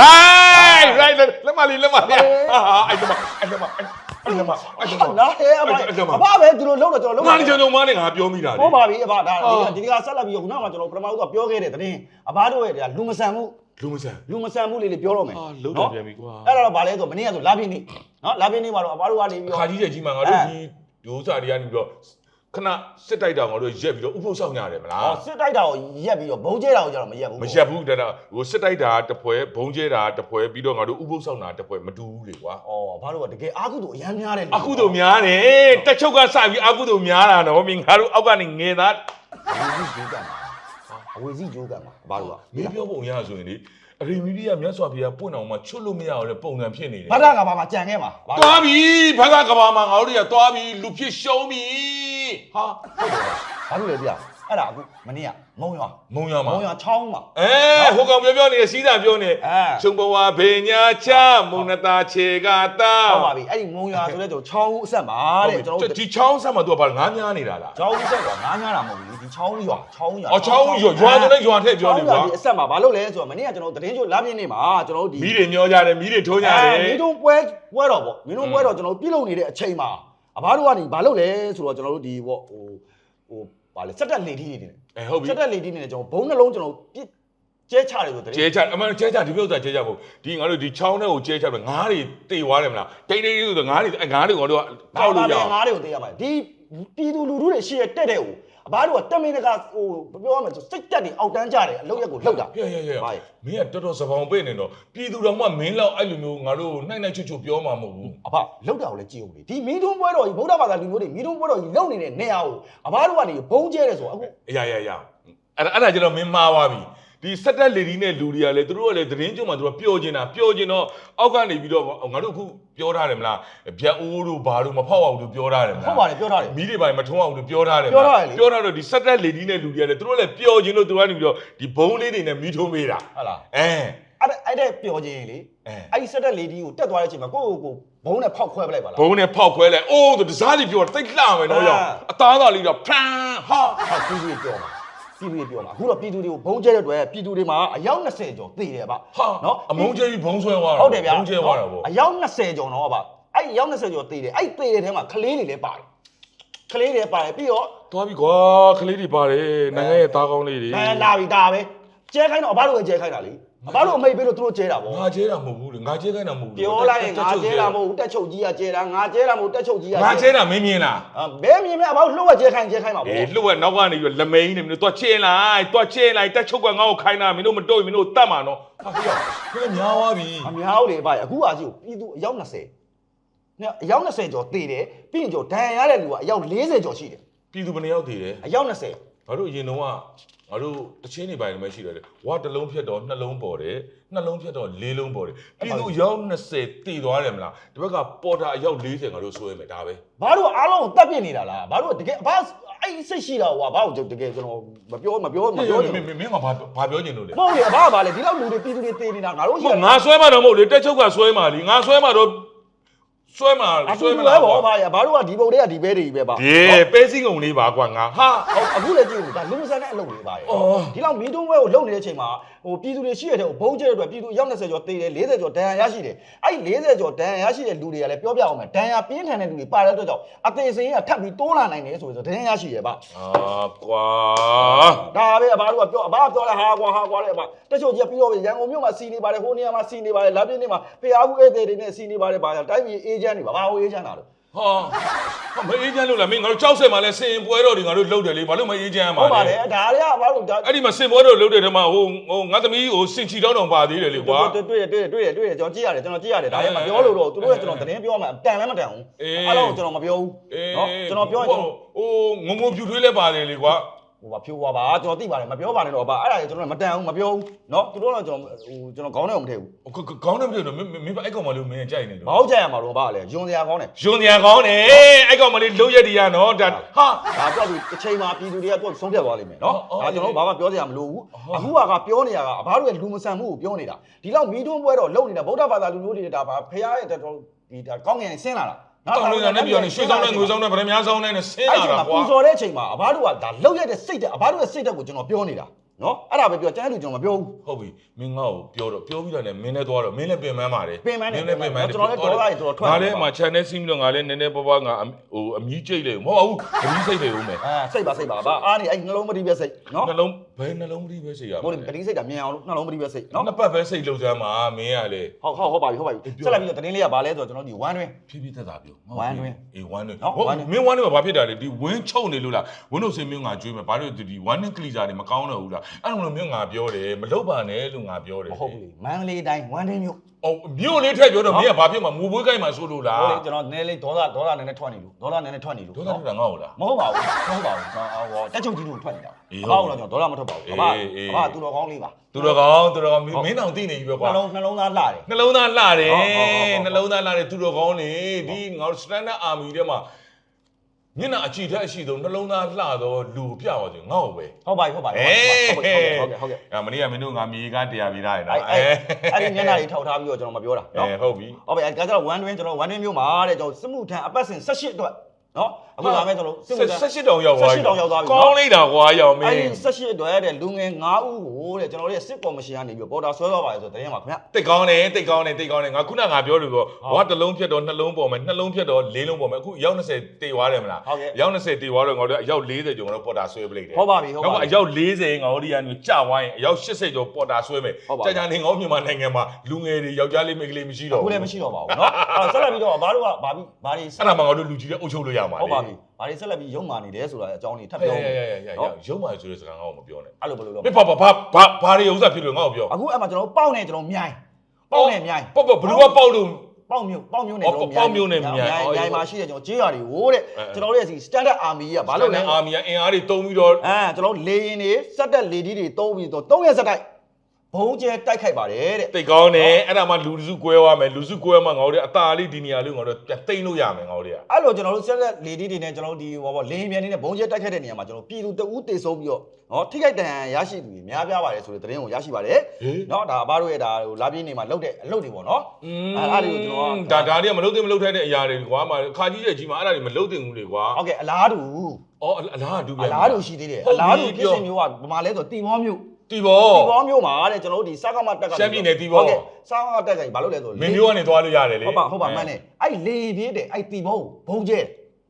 right right လက်မလေးလက်မလေးဟာဟာအဲ့ဒါမအဲ့ဒါမ အဲ့ဒါမအဲ့ဒါမနားဟဲအဘအဘပဲသူတို့လုံးတော့ကျွန်တော်လုံးငါလည်းကျွန်တော်မနဲ့ငါပြောမိတာလေဟုတ်ပါပြီအဘဒါဟာဒီကဆက်လက်ပြီးခုနကကျွန်တော်ပထမဦးကပြောခဲ့တဲ့သတင်းအဘတို့ရဲ့လူမဆန်မှုလူမဆန်လူမဆန်မှုလေးလေးပြောတော့မယ်ဟာလုံးတော့ပြန်ပြီကွာအဲ့တော့ဗာလဲဆိုမနေ့ကဆိုလာပြင်းနေ့နော်လာပြင်းနေ့မှာတော့အဘတို့ကနေပြီးခါတော့ကြီးတဲ့ကြီးမှာငါတို့ဒီဒိုးစာတွေကနေပြီးတော့ ခဏစစ်တိုက်တာငါတို့ရက်ပြီးတော့ဥပုသ်ဆောင်ရတယ်မလားဟောစစ်တိုက်တာကိုရက်ပြီးတော့ဘုံကျဲတာကိုကျတော့မရက်ဘူးမရက်ဘူးတဲ့တော့ဟိုစစ်တိုက်တာတစ်ဖွဲဘုံကျဲတာတစ်ဖွဲပြီးတော့ငါတို့ဥပုသ်ဆောင်တာတစ်ဖွဲမတူဘူးလေကွာဩဘာလို့ကတကယ်အာကုသူအရန်များတယ်အခုတို့များတယ်တက်ချုပ်ကစပြီးအခုတို့များတာနော်မင်းငါတို့အောက်ကနေငယ်သားအဝေစီဂျိုးကံမှာအဘတို့ကမင်းပြောပုံရဆိုရင်လေအရင်မီဒီယာမြတ်စွာဘုရားပွင့်အောင်မှချွတ်လို့မရအောင်လေပုံစံဖြစ်နေတယ်ဘာသာကဘာမှာကြံခဲ့မှာဘာသွားပြီဘာသာကဘာမှာငါတို့တွေကသွားပြီလူဖြစ်ရှုံးပြီ ဟာဘာလို့လဲပြအဲ့ဒါအခုမနေ့ကမုံရွာမုံရမှာမုံရွာချောင်းမှာ အဲဟိုကောင်ပြောပြောနေစီးတာပြောနေအဲချုံဘဝဘေညာချမုံနတာခြေကတာဟုတ်ပါပြီအဲ့ဒီမုံရွာဆိုတဲ့ကျွန်တော်ချောင်းဦးအဆက်မှာတဲ့ကျွန်တော်တို့ ဒီချောင်းဆက်မှာသူကဘာငားများနေတာလားချောင်းဦးအဆက်ကငားညားတာမဟုတ်ဘူးလေဒီချောင်းရွာချောင်းရွာအော်ချောင်းရွာရွာဆိုလည်းရွာထည့်ပြောနေကွာဒီအဆက်မှာဘာလို့လဲဆိုတော့မနေ့ကကျွန်တော်သတင်းချိုလာပြင်းနေမှာကျွန်တော်တို့ဒီမီးတွေညောကြတယ်မီးတွေထိုးကြတယ်မင်းတို့ပွဲပွဲတော်ပေါ့မင်းတို့ပွဲတော်ကျွန်တော်တို့ပြုလုပ်နေတဲ့အချိန်မှာ အဘတို့ကနေဘာလုပ်လဲဆိုတော့ကျွန်တော်တို့ဒီပေါ့ဟိုဟိုဘာလဲစက်တက်လေထီးတွေနေအဲဟုတ်ပြီစက်တက်လေထီးနေကျွန်တော်ဘုံနှလုံးကျွန်တော်ပြစ်ကျဲချတယ်ဆိုတဲ့ကျဲချအမှန်ကျဲချဒီပြုတ်တာကျဲချဖို့ဒီငါတို့ဒီချောင်းထဲကိုကျဲချပြီးငါးတွေတေသွားတယ်မလားတိတ်တိတ်ဆိုတော့ငါးတွေငါးတွေငါတို့ကကောက်လို့ရအောင်ငါးတွေကိုသိရပါတယ်ဒီပြည်သူလူထုတွေရှိရတက်တဲ့ဟို အဘတို့ကတက်မင်းတကဟိုပြောရမယ်ဆိုစိတ်တက်နေအောက်တန်းကြတယ်အလုပ်ရက်ကိုလှုပ်တာဟဲ့ဟဲ့ဟဲ့ဘာလဲမင်းကတော်တော်စပောင်ပိတ်နေတော့ပြည်သူတော်မှမင်းလောက်အဲ့လိုမျိုးငါတို့နှိုက်နှိုက်ချွတ်ချွတ်ပြောမှာမဟုတ်ဘူးအဖလှုပ်တာကိုလည်းကြည့်အောင်လေဒီမီးထွန်းပွဲတော်ကြီးဗုဒ္ဓဘာသာလူမျိုးတွေမီးထွန်းပွဲတော်ကြီးလုံနေတဲ့နေရာကိုအဘတို့ကနေဘုံကျဲတယ်ဆိုတော့အခုအရာရာရာအဲ့ဒါအဲ့ဒါကျတော့မင်းမှားသွားပြီ ဒီစက်တက်လေဒီနဲ့လူတွေကလည်းသူတို့ကလည်းသတင်းကြုံမှာသူတို့ပျော်နေတာပျော်ကျင်တော့အောက်ကနေပြီးတော့ငါတို့အခုပြောထားတယ်မလားဗျက်အိုးတို့ဘာတို့မဖောက်အောင်တို့ပြောထားတယ်မလားဟုတ်ပါတယ်ပြောထားတယ်မီးတွေပိုင်းမထုံးအောင်တို့ပြောထားတယ်မပြောလားထားတယ်လေပြောထားတော့ဒီစက်တက်လေဒီနဲ့လူတွေကလည်းသူတို့လည်းပျော်ကျင်လို့သူတို့ကနေပြီးတော့ဒီဘုံလေးတွေနဲ့မီးထုံးပေးတာဟုတ်လားအဲအဲ့ဒါအဲ့ဒါပျော်ခြင်းလေအဲအဲ့ဒီစက်တက်လေဒီကိုတက်သွားတဲ့အချိန်မှာကိုယ့်ကိုယ်ကိုဘုံနဲ့ဖောက်ခွဲပလိုက်ပါလားဘုံနဲ့ဖောက်ခွဲလိုက်အိုးသူတစားစီပြောတိတ်လှမယ်နော်ရောအာအသားသားလေးတော့ဖန်းဟာဟာပြည်သူတွေပြောမှာပြ ည်သူတွေပြောမှာအခုတော့ပြည်သူတွေကိုဘုံကျဲတဲ့အတွက်ပြည်သူတွေမှာအယောက်20ကျော်သိတယ်ဗျဟာနော်အမုန်းကျဲကြီးဘုံဆွဲသွားတာဟုတ်တယ်ဗျာဘုံကျဲသွားတာဗောအယောက်20ကျော်တော့ဗျအဲ့အယောက်20ကျော်သိတယ်အဲ့သိတဲ့ထဲမှာကလေးတွေလည်းပါတယ်ကလေးတွေပါတယ်ပြီးတော့သွားပြီကွာကလေးတွေပါတယ်နိုင်ငံရဲ့သားကောင်းလေးတွေအဲလာပြီဒါပဲကျဲခိုင်းတော့အဘတို့ပဲကျဲခိုင်းတာလေ ဘာလို့အမိတ်ပေးလို့သူတို့ကျဲတာဗောငါကျဲတာမဟုတ်ဘူးလေငါကျဲခိုင်းတာမဟုတ်ဘူးပြောလိုက်ရင်ငါကျဲတာမဟုတ်ဘူးတက်ချုပ်ကြီးကကျဲတာငါကျဲတာမဟုတ်တက်ချုပ်ကြီးကငါကျဲတာမင်းမြင်လားအာဘယ်မြင်မလဲဘာလို့လှုပ်ရကျဲခိုင်းကျဲခိုင်းမှာဗောအေးလှုပ်ရနောက်ကနေပြီးတော့လမိန်နေမင်းတို့တော့ကျဲလိုက်တော့ကျဲလိုက်တက်ချုပ်ကငါ့ကိုခိုင်းတာမင်းတို့မတော့ရင်မင်းတို့တတ်မှာနော်ဟာဖေးဖေးညားသွားပြီအများဦးလေဗျအခုအာကြီးကိုပြည်သူအယောက်20နဲ့အယောက်20ကျော်တည်တယ်ပြီးရင်ကျော်ဒဏ်ရာရတဲ့လူကအယောက်40ကျော်ရှိတယ်ပြည်သူဘယ်နှယောက်တည်တယ်အယောက်20ငါတို့အရင်တော့က ငါတို့တချင်းနေပိုင်းလည်းမရှိတယ်လေဝါတစ်လုံးဖြတ်တော့နှလုံးပေါ်တယ်နှလုံးဖြတ်တော့လေးလုံးပေါ်တယ်ပြည်သူအယောက်20တည်သွားတယ်မလားဒီဘက်ကပေါ်တာအယောက်40ငါတို့ဆိုရမယ်ဒါပဲဘာလို့အားလုံးကိုတတ်ပြစ်နေတာလားဘာလို့တကယ်ဘာအဲ့စိတ်ရှိတာကွာဘာလို့တကယ်ကျွန်တော်မပြောမပြောမပြောချင်မင်းမင်းကဘာဘာပြောချင်လို့လဲမဟုတ်လေဘာဘာလဲဒီလောက်လူတွေပြည်သူတွေတည်နေတာငါတို့ရှိမငါဆွဲမှာတော့မဟုတ်လေတက်ချုပ်ကဆွဲမှာလीငါဆွဲမှာတော့ ဆွဲမှာအဆွဲတူမှာတူပဲဗောဘာရဘာလို့ကဒီပုံတွေကဒီဘဲတွေကြီးပဲပါဒီပဲစင်းကုန်လေးပါကွာငါဟာဟုတ်အခုလည်းကြည့်ဦးဒါလူမဆန်တဲ့အလုပ်တွေပါရအော်ဒီလောက်မီးတုံးဝဲကိုလုံနေတဲ့အချိန်မှာ ဟိုပြည်သူတွေရှိရတဲ့ဘုံကျဲတဲ့အတွက်ပြည်သူအယောက်20ကျော်တေးတယ်40ကျော်ဒဏ်ရာရရှိတယ်အဲ့ဒီ40ကျော်ဒဏ်ရာရရှိတဲ့လူတွေကလည်းပြောပြအောင်မယ်ဒဏ်ရာပြင်းထန်တဲ့လူတွေပါတဲ့အတွက်ကြောင့်အသေးစိမ်ကထပ်ပြီးတိုးလာနိုင်တယ်ဆိုပြီးဒဏ်ရာရရှိရပါအာကွာဒါပဲအဘတို့ကပြောအဘကပြောလဲဟာကွာဟာကွာလေအဘတက်ချိုကြီးကပြီးတော့ရန်ကုန်မြို့မှာစီနေပါတယ်ဟိုနေရာမှာစီနေပါတယ်လာပြင်းနေမှာဖျားဘူးဧည့်သည်တွေနဲ့စီနေပါတယ်ဘာလဲတိုင်းပြည်အေဂျင့်တွေပါဘာဟိုအေဂျင့်တာလို့ ဟာဟာမအေးချမ်းလို့လားမင်းငါတို့ကြောက်ဆက်မှာလဲစင်ပွဲတော်တွေငါတို့လှုပ်တယ်လေဘာလို့မအေးချမ်းမှာဟုတ်ပါလဲတယ်ဒါတွေကဘာလို့ဒါအဲ့ဒီမှာစင်ပွဲတော်လှုပ်တဲ့တည်းမှာဟိုဟိုငါသမီးကိုစင်ချီတောင်းတောင်ပါသေးတယ်လေကွာတွေ့တွေ့တွေ့တွေ့တွေ့ကျွန်တော်ကြည့်ရတယ်ကျွန်တော်ကြည့်ရတယ်ဒါလည်းမပြောလို့တော့သူတို့ကကျွန်တော်သတင်းပြောမှတန်လည်းမတန်ဘူးအဲ့တော့ကျွန်တော်မပြောဘူးနော်ကျွန်တော်ပြောရင်ကျွန်တော်ဟိုငုံငုံပြူထွေးလဲပါတယ်လေကွာ ဟိုပါဖြိုးသွားပါကျွန်တော်သိပါတယ်မပြောပါနဲ့တော့ပါအဲ့ဒါကြီးကျွန်တော်မတန်ဘူးမပြောဘူးနော်သူတို့တော့ကျွန်တော်ဟိုကျွန်တော်ခေါင်းထဲကိုမထည့်ဘူးခေါင်းနဲ့မပြောတော့မင်းမင်းအဲ့ကောင်မလေးမင်းကြိုက်နေလို့ဘောက်ကြရမှာတော့ပါလေယွန်စရာခေါင်းတယ်ယွန်ညာကောင်းတယ်အဲ့ကောင်မလေးလှုပ်ရက်တည်းရနော်ဒါဟာဒါပြောသူတစ်ချိန်မှာပြည်သူတွေကသူ့ဆုံးဖြတ်သွားလိမ့်မယ်နော်အော်ဒါကျွန်တော်ဘာမှပြောစရာမလိုဘူးဟုတ်အခုကပြောနေရတာအဘတို့ရဲ့လူမဆန်မှုကိုပြောနေတာဒီလောက်မီးတွန်းပွဲတော့လုံနေတာဗုဒ္ဓဘာသာလူမျိုးတွေဒါဘာဖရားရဲ့တော်ဒီဒါကောင်းငင်ဆင်းလာတာ တောင်းလို့ရနေပြီးတော့ရွှေဆောင်နဲ့ငွေဆောင်နဲ့ဗရမ ्या ဆောင်နဲ့ဆင်းအဲ့လာချိန်တာမှာပူကွာဇော်တဲ့အချိန်မှာအဘတို့ကဒါလောက်ရတဲ့စိတ်တက်အဘတို့ရဲ့စိတ်တက်ကိုကျွန်တော်ပြောနေတာ နော်အဲ့ဒါပဲပြောကျန်တဲ့လူကျွန်တော်မပြောဘူး ဟုတ်ပြီမင်းငါ့ကိုပြောတော့ပြောပြီးတော့လည်းမင်းလည်းသွားတော့မင်းလည်းပင်ပန်းပါတယ်ပင်ပန်းတယ်မင်းလည်းပင်ပန်းကျွန်တော်လည်းဒေါသတွေတော်တော်ထွက်ငါနေလည်းပါအမှ channel စီးပြီးတော့ငါလည်းနည်းနည်းပါးပါးငါအမဟိုအမြည်ကျိတ်လေမဟုတ်ဘူးအမြည်စိတ်တွေဦးမယ်အဲစိတ်ပါစိတ်ပါဘာအားနေအဲ့နှလုံးမတိပဲစိတ်နော်နှလုံးဘယ်နှလုံးမသိပဲစိတ်ရဟုတ်တယ်ပတိစိတ်ကမြင်အောင်လို့နှလုံးမတိပဲစိတ်နော်နှစ်ပတ်ပဲစိတ်လှုပ်စမ်းမှာမင်းကလေဟုတ်ဟုတ်ဟုတ်ပါပြီဟုတ်ပါပြီဆက်လိုက်ပြီးတော့တင်းလေးကဘာလဲဆိုတော့ကျွန်တော်ဒီ1တွင်းဖြည်းဖြည်းသက်သာပြောဝမ်းတွင်းအေးဝမ်းတွင်းနော်ဟုတ်ဝမ်းတွင်းမင်းဝမ်းတွင်းမှာဘာဖြစ်တာလဲဒီဝင်းချုပ်နေလို့လားဝင်းတို့စင်မျိုးငါကြွေးမယ်ဘာလို့ဒီဝမ်းတွင်းကလီစာတွေမကောင်းတော့ဘူးလားအဲ့လိုမျိုးငါပြောတယ်မလုပ်ပါနဲ့လို့ငါပြောတယ်မဟုတ်ဘူးလေမန္တလေးတိုင်း1တွင်းမြို့အော်မြို့လေးထည့်ပြောတော့မင်းကဘာဖြစ်မှာမူပွေးကိုင်းမှာဆိုလို့လားဟိုလေကျွန်တော်နည်းလေးဒေါသဒေါသနည်းနည်းထွက်နေလို့ဒေါသနည်းနည်းထွက်နေလို့ဒေါသထွက်တာငါ့ကိုလားမဟုတ်ပါဘူးမဟုတ်ပါဘူးကျွန်တော်ဟောတက်ချုပ်ကြီးတို့ထွက်နေတာအေးအဟုတ်ဘောက်တော့ကျွန်တော်ဒေါသမထွက်ပါဘူးအဘအေးအေးအဘသူတော်ကောင်းလေးပါသူတော်ကောင်းသူတော်ကောင်းမင်းမင်းတောင်သိနေပြီပဲကွာနှလုံးနှလုံးသားလှတယ်နှလုံးသားလှတယ်ဟုတ်ဟုတ်ဟုတ်ဟုတ်နှလုံးသားလှတယ်သူတော်ကောင်းနေဒီငါတို့ standard army ထဲမှာ မျက်နှာအကြည့်ထက်အရှိဆုံးနှလုံးသားလှတော့လူပြပါစေငါ့ကိုပဲဟုတ်ပါပြီဟုတ်ပါပြီအေးဟုတ်ကဲ့ဟုတ်ကဲ့ဟုတ်ကဲ့အဲမနေ့ကမင်းတို့ငါမြေကားတရားပြီးသားရအဲ့နော်အဲ့အဲ့ဒီမျက်နှာတွေထောက်ထားပြီးတော့ကျွန်တော်မပြောတာနော်အဲဟုတ်ပြီဟုတ်ပြီအဲ့ဒါကျတော့1 win ကျွန်တော်1 win မျိုးမှာတဲ့ကျွန်တော်စစ်မှုထမ်းအပတ်စဉ်18အတွက် နော်အခုလာမယ်ကျွန်တော်စစ်မှုထမ်း18တောင်ရောက်သွားပြီ18တောင်ရောက်သွားပြီကောင်းလိုက်တာကွာရောက်မအဲ့င်းဒီ18အတွက်တဲ့လူငယ်9ဦးကိုတဲ့ကျွန်တော်တို့ရဲ့စစ်ကော်မရှင်ကနေပြီးပေါ်တာဆွဲသွားပါတယ်ဆိုတဲ့တင်ရမှာခင်ဗျတိတ်ကောင်းတယ်တိတ်ကောင်းတယ်တိတ်ကောင်းတယ်ငါခုနငါပြောလို့တော့ဝါတစ်လုံးဖြတ်တော့နှလုံးပေါ်မယ်နှလုံးဖြတ်တော့လေးလုံးပေါ်မယ်အခုရောက်20တေသွားတယ်မလားဟုတ်ကဲ့ရောက်20တေသွားတော့ငါတို့အယောက်40ကျော်ငါတို့ပေါ်တာဆွဲပလိုက်တယ်ဟုတ်ပါပြီဟုတ်ပါပြီနောက်ကအယောက်40ငါတို့ဒီကနေကြာဝိုင်းအယောက်80ကျော်ပေါ်တာဆွဲမယ်ဟုတ်ပါပြီကြာကြာနေငေါမြန်မာနိုင်ငံမှာလူငယ်တွေယောက်ျားလေးမိန်းကလေးမရှိတော့အခုလည်းမရှိတော့ပါဘူးနော်အဲ့ဆက်လက်ပြီးတော့ဘာတို့ကဘာပြီးဘာတွေအဲ့ဒါမှငါတို့လူကြီးတွေအုပ်ချုပ်လို့ရမှာလေဟုတ်ပါပြီဘာတွေဆက်လက်ပြီးရုံမာနေတယ်ဆိုတာအကြောင်းလေးထပ်ဟဲ့ပြောဟဲ့မယ်ဟဲ့ဟဲ့ဟဲ့ရုံးပါဆိုတဲ့စကားငါ့ကိုမပြောနဲ့အဲ့လိုဘယ်လိုလုပ်မင်းဘာဘာဘာဘာဘာတွေဥစ္စာဖြစ်လို့ငါ့ကိုပြောအခုအဲ့မှာကျွန်တော်ပေါက်နေကျွန်တော်မြိုင်ပေါက်နေမြိုင်ပေါ့ပေါ့ဘယ်လိုကပေါက်လို့ပေါက်မြို့ပေါက်မြို့နေအော်ပေါက်မြို့နယ်မြိုင်အော်မြိုင်မှာရှိတယ်ကျွန်တော်ကြေးရွာတွေဟိုတဲ့အဲကျွန်တော်တို့ရဲ့စီ standard army ကဘာလို့လဲအာမီယာအင်အားတွေတုံးပြီးတော့အဲကျွန်တော်လေရင်တွေစက်တက်လေဒီတွေတုံးပြီးတော့၃ရက်စက်တိုက် ဘုံကျဲတိုက်ခိုက်ပါတယ်တဲ့ တိတ်ကောင်းတယ်အဲ့ဒါမှလူစုကွဲသွားမယ်လူစုကွဲမှငါတို့တွေအသာလေးဒီနေရာလေးငါတို့တွေတိတ်လို့ရမယ်ငါတို့တွေကအဲ့လိုကျွန်တော်တို့ဆက်လက်လေဒီတွေနဲ့ကျွန်တော်တို့ဒီဟောပေါ့လင်းမြန်နေတဲ့ဘုံကျဲတိုက်ခတ်တဲ့နေရာမှာကျွန်တော်ပြည်သူတဦးတေဆုံးပြီးတော့နော်ထိခိုက်ဒဏ်ရာရရှိသူတွေများပြားပါတယ်ဆိုတဲ့သတင်းကိုရရှိပါတယ်နော်ဒါအဘတို့ရဲ့ဒါဟိုလာပြင်းနေမှာလောက်တဲ့အလုပ်တွေပေါ့နော်အဲ့အဲ့ဒါတွေကိုကျွန်တော်ကဒါဒါတွေကမလုပ်သင့်မလုပ်ထိုက်တဲ့အရာတွေကွာမခါကြီးရဲ့ကြီးမှာအဲ့ဒါတွေမလုပ်သင့်ဘူးလေကွာဟုတ်ကဲ့အလားတူဩအလားအတူပဲအလားတူရှိသေးတယ်အလားတူဖြစ်စဉ်မျိုးကဘာမှလဲဆိုတော့တီမောမျိုး တီဘောတီဘောမျိုးမှာတဲ့ကျွန်တော်တို့ဒီစကားမတက်ကရှမ်းပြည်နယ်တီဘောဟုတ်ကဲ့စကားမတက်ကဘာလို့လဲဆိုမင်းမျိုးကနေသွားလို့ရတယ်လေဟုတ်ပါဟုတ်ပါမှန်တယ်အဲ့လေပြေးတယ်အဲ့တီဘောကိုဘုံကျဲ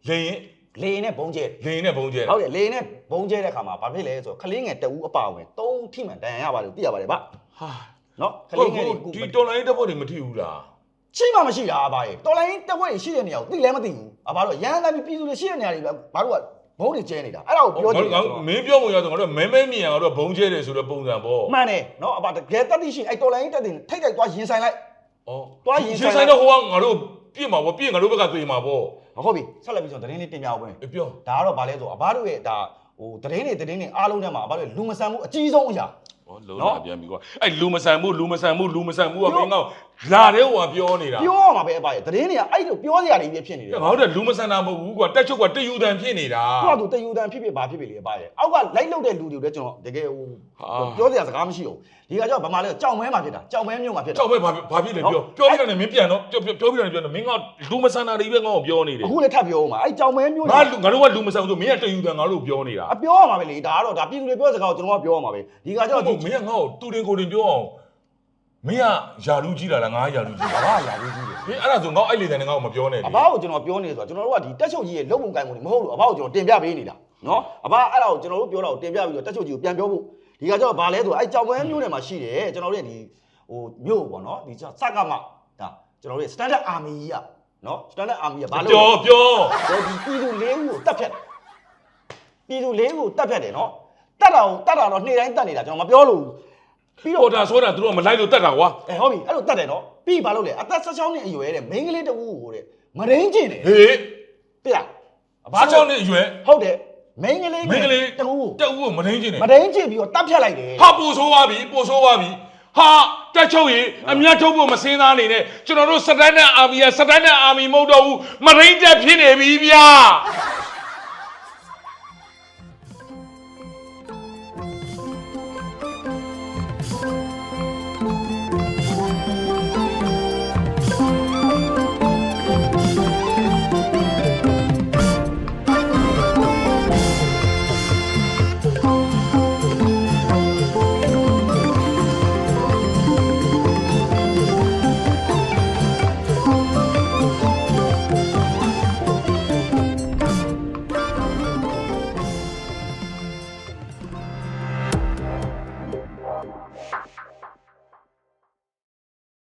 လေရင်လေရင်နဲ့ဘုံကျဲလေရင်နဲ့ဘုံကျဲဟုတ်တယ်လေရင်နဲ့ဘုံကျဲတဲ့ခါမှာဘာဖြစ်လဲဆိုတော့ခလေးငယ်တအူးအပါဝင်၃ထိမှန်ဒဏ်ရာရပါတယ်သိရပါတယ်ဗျဟာနော်ကဟုတ်လေးငယ်ဟုတ်တွေဒီခုတော်လိုင်းတပ်ဖွဲ့တွေမထိဘူးလားရှိမှမရှိတာအဘရဲ့တော်လိုင်းတက်ဝဲရှိတဲ့နေရာကိုသိလည်းမသိဘူးအဘတို့ရန်တိုင်းပြည်သူတွေရှိတဲ့နေရာတွေပဲဘာတို့က ဘုံတွေကျဲနေတာအဲ့ဒါကိုပြောချင်တယ်ငါမင်းပြောမှရတော့ငါတို့မဲမဲမြင်အောင်တော့ဘုံကျဲတယ်ဆိုတော့ပုံစံပေါ့မှန်တယ်နော်အဘတကယ်တက်သိရှိအဲ့တော်လိုင်းတက်တင်ထိတ်တိုက်သွားရင်ဆိုင်လိုက်ဩသွားရင်ဆိုင်ဆိုင်တော့ဟိုကငါတို့ပြစ်မှာပေါ့ပြစ်ငါတို့ဘက်ကသွေးမှာပေါ့ဟုတ်ပြီဆက်လက်ပြီးဆိုသတင်းလေးတင်ပြအောင်ပဲအေးပြောဒါကတော့ဗာလဲဆိုအဘတို့ရဲ့ဒါဟိုသတင်းတွေသတင်းတွေအားလုံးထဲမှာအဘတို့လူမဆန်မှုအကြီးဆုံးအရာဩလုံးလာပြန်ပြီကွာအဲ့လူမဆန်မှုလူမဆန်မှုလူမဆန်မှုကမင်းကောင်လာတဲ့ဟိုကပြောနေတာပြောရမှာပဲအဘရဲ့သတင်းတွေကအဲ့လိုပြောစရာတွေပဲဖြစ်နေတယ်ငါတို့ကလူမဆန်တာမဟုတ်ဘူးကွာတက်ချုပ်ကတယူတန်ဖြစ်နေတာသူကသူတယူတန်ဖြစ်ဖြစ်ဘာဖြစ်ဖြစ်လေအဘရဲ့အောက်ကလိုက်လုတဲ့လူတွေလည်းကျွန်တော်တကယ်ဟိုဟာပြောစရာစကားမရှိဘူးဒီကကြောင့်ဗမာလဲကြောင်မဲမှာဖြစ်တာကြောင်မဲမြို့မှာဖြစ်တာကြောက်ပဲဘာဘာဖြစ်လဲပြောပြောပြီးတော့လည်းမင်းပြန်တော့ပြောပြောပြီးတော့လည်းပြောတော့မင်းကလူမဆန်တာတွေပဲငါ့ကိုပြောနေတယ်အခုလည်းထပ်ပြောဦးမှာအဲ့ကြောင်မဲမြို့ငါလူငါတို့ကလူမဆန်ဆိုမင်းကတယူတန်ငါတို့ပြောနေတာအပြောရမှာပဲလေဒါကတော့ဒါပြည်သူတွေပြောစကားကိုကျွန်တော်ကပြောရမှာပဲဒီကကြောင့်ဟုတ်မင်းကငါ့ကိုတူတင်ကိုတင်ပြောအောင် မင်းကယာလူကြီးလာလားငါယာလူကြီးဘာလားလာလို့ကြီးတယ်ဟင်အဲ့ဒါဆိုငါ့အဲ့လေတန်နဲ့ငါ့ကိုမပြောနဲ့လေ အဘကိုကျွန်တော်ပြောနေဆိုတော့ကျွန်တော်တို့ကဒီတက်ချုပ်ကြီးရဲ့လုံပုံကိုင်ပုံတွေမဟုတ်လို့အဘကိုကျွန်တော်တင်ပြပေးနေတာနော်အဘအဲ့ဒါကိုကျွန်တော်တို့ပြောတာကိုတင်ပြပြီးတော့တက်ချုပ်ကြီးကိုပြန်ပြောဖို့ဒီကကြောင့်ဘာလဲဆိုတော့အဲ့ကြောင်မဲမြို့နယ်မှာရှိတယ်ကျွန်တော်တို့ရဲ့ဒီဟိုမြို့ပေါ့နော်ဒီစကမဒါကျွန်တော်တို့ရဲ့ standard army ကြီးอ่ะနော် standard army ကဘာလို့ပြောပြောတော့ဒီပြည်သူလေးဦးကိုတတ်ဖြတ်တယ်ပြည်သူလေးဦးကိုတတ်ဖြတ်တယ်နော်တတ်တာကိုတတ်တာတော့နေ့တိုင်းတတ်နေတာကျွန်တော်မပြောလို့ ပြီးတော့ပေါ်တာဆိုတာသူတို့ကမလိုက်လို့တက်တာကွာအဲဟုတ်ပြီအဲ့လိုတတ်တယ်နော်ပြီးဘာလို့လဲအသက်16နှစ်အရွယ်တဲ့မိန်းကလေးတစ်ဦးကိုတဲ့မရင်းကျင်တယ်ဟေးပြလားဘာကြောင့်လဲအရွယ်ဟုတ်တယ်မိန်းကလေးမင်းကလေးတစ်ဦးကိုတက်ဦးကိုမနှင်းချင်းနေမရင်းကျင်ပြီးတော့တတ်ဖြတ်လိုက်တယ်ဟာပို့ဆိုးသွားပြီပို့ဆိုးသွားပြီဟာတက်ချုပ်ရေအမြတ်ထုတ်ဖို့မစင်းသားနေနဲ့ကျွန်တော်တို့စတန်နဲ့အာမီကစတန်နဲ့အာမီမဟုတ်တော့ဘူးမရင်းတက်ဖြစ်နေပြီဗျာ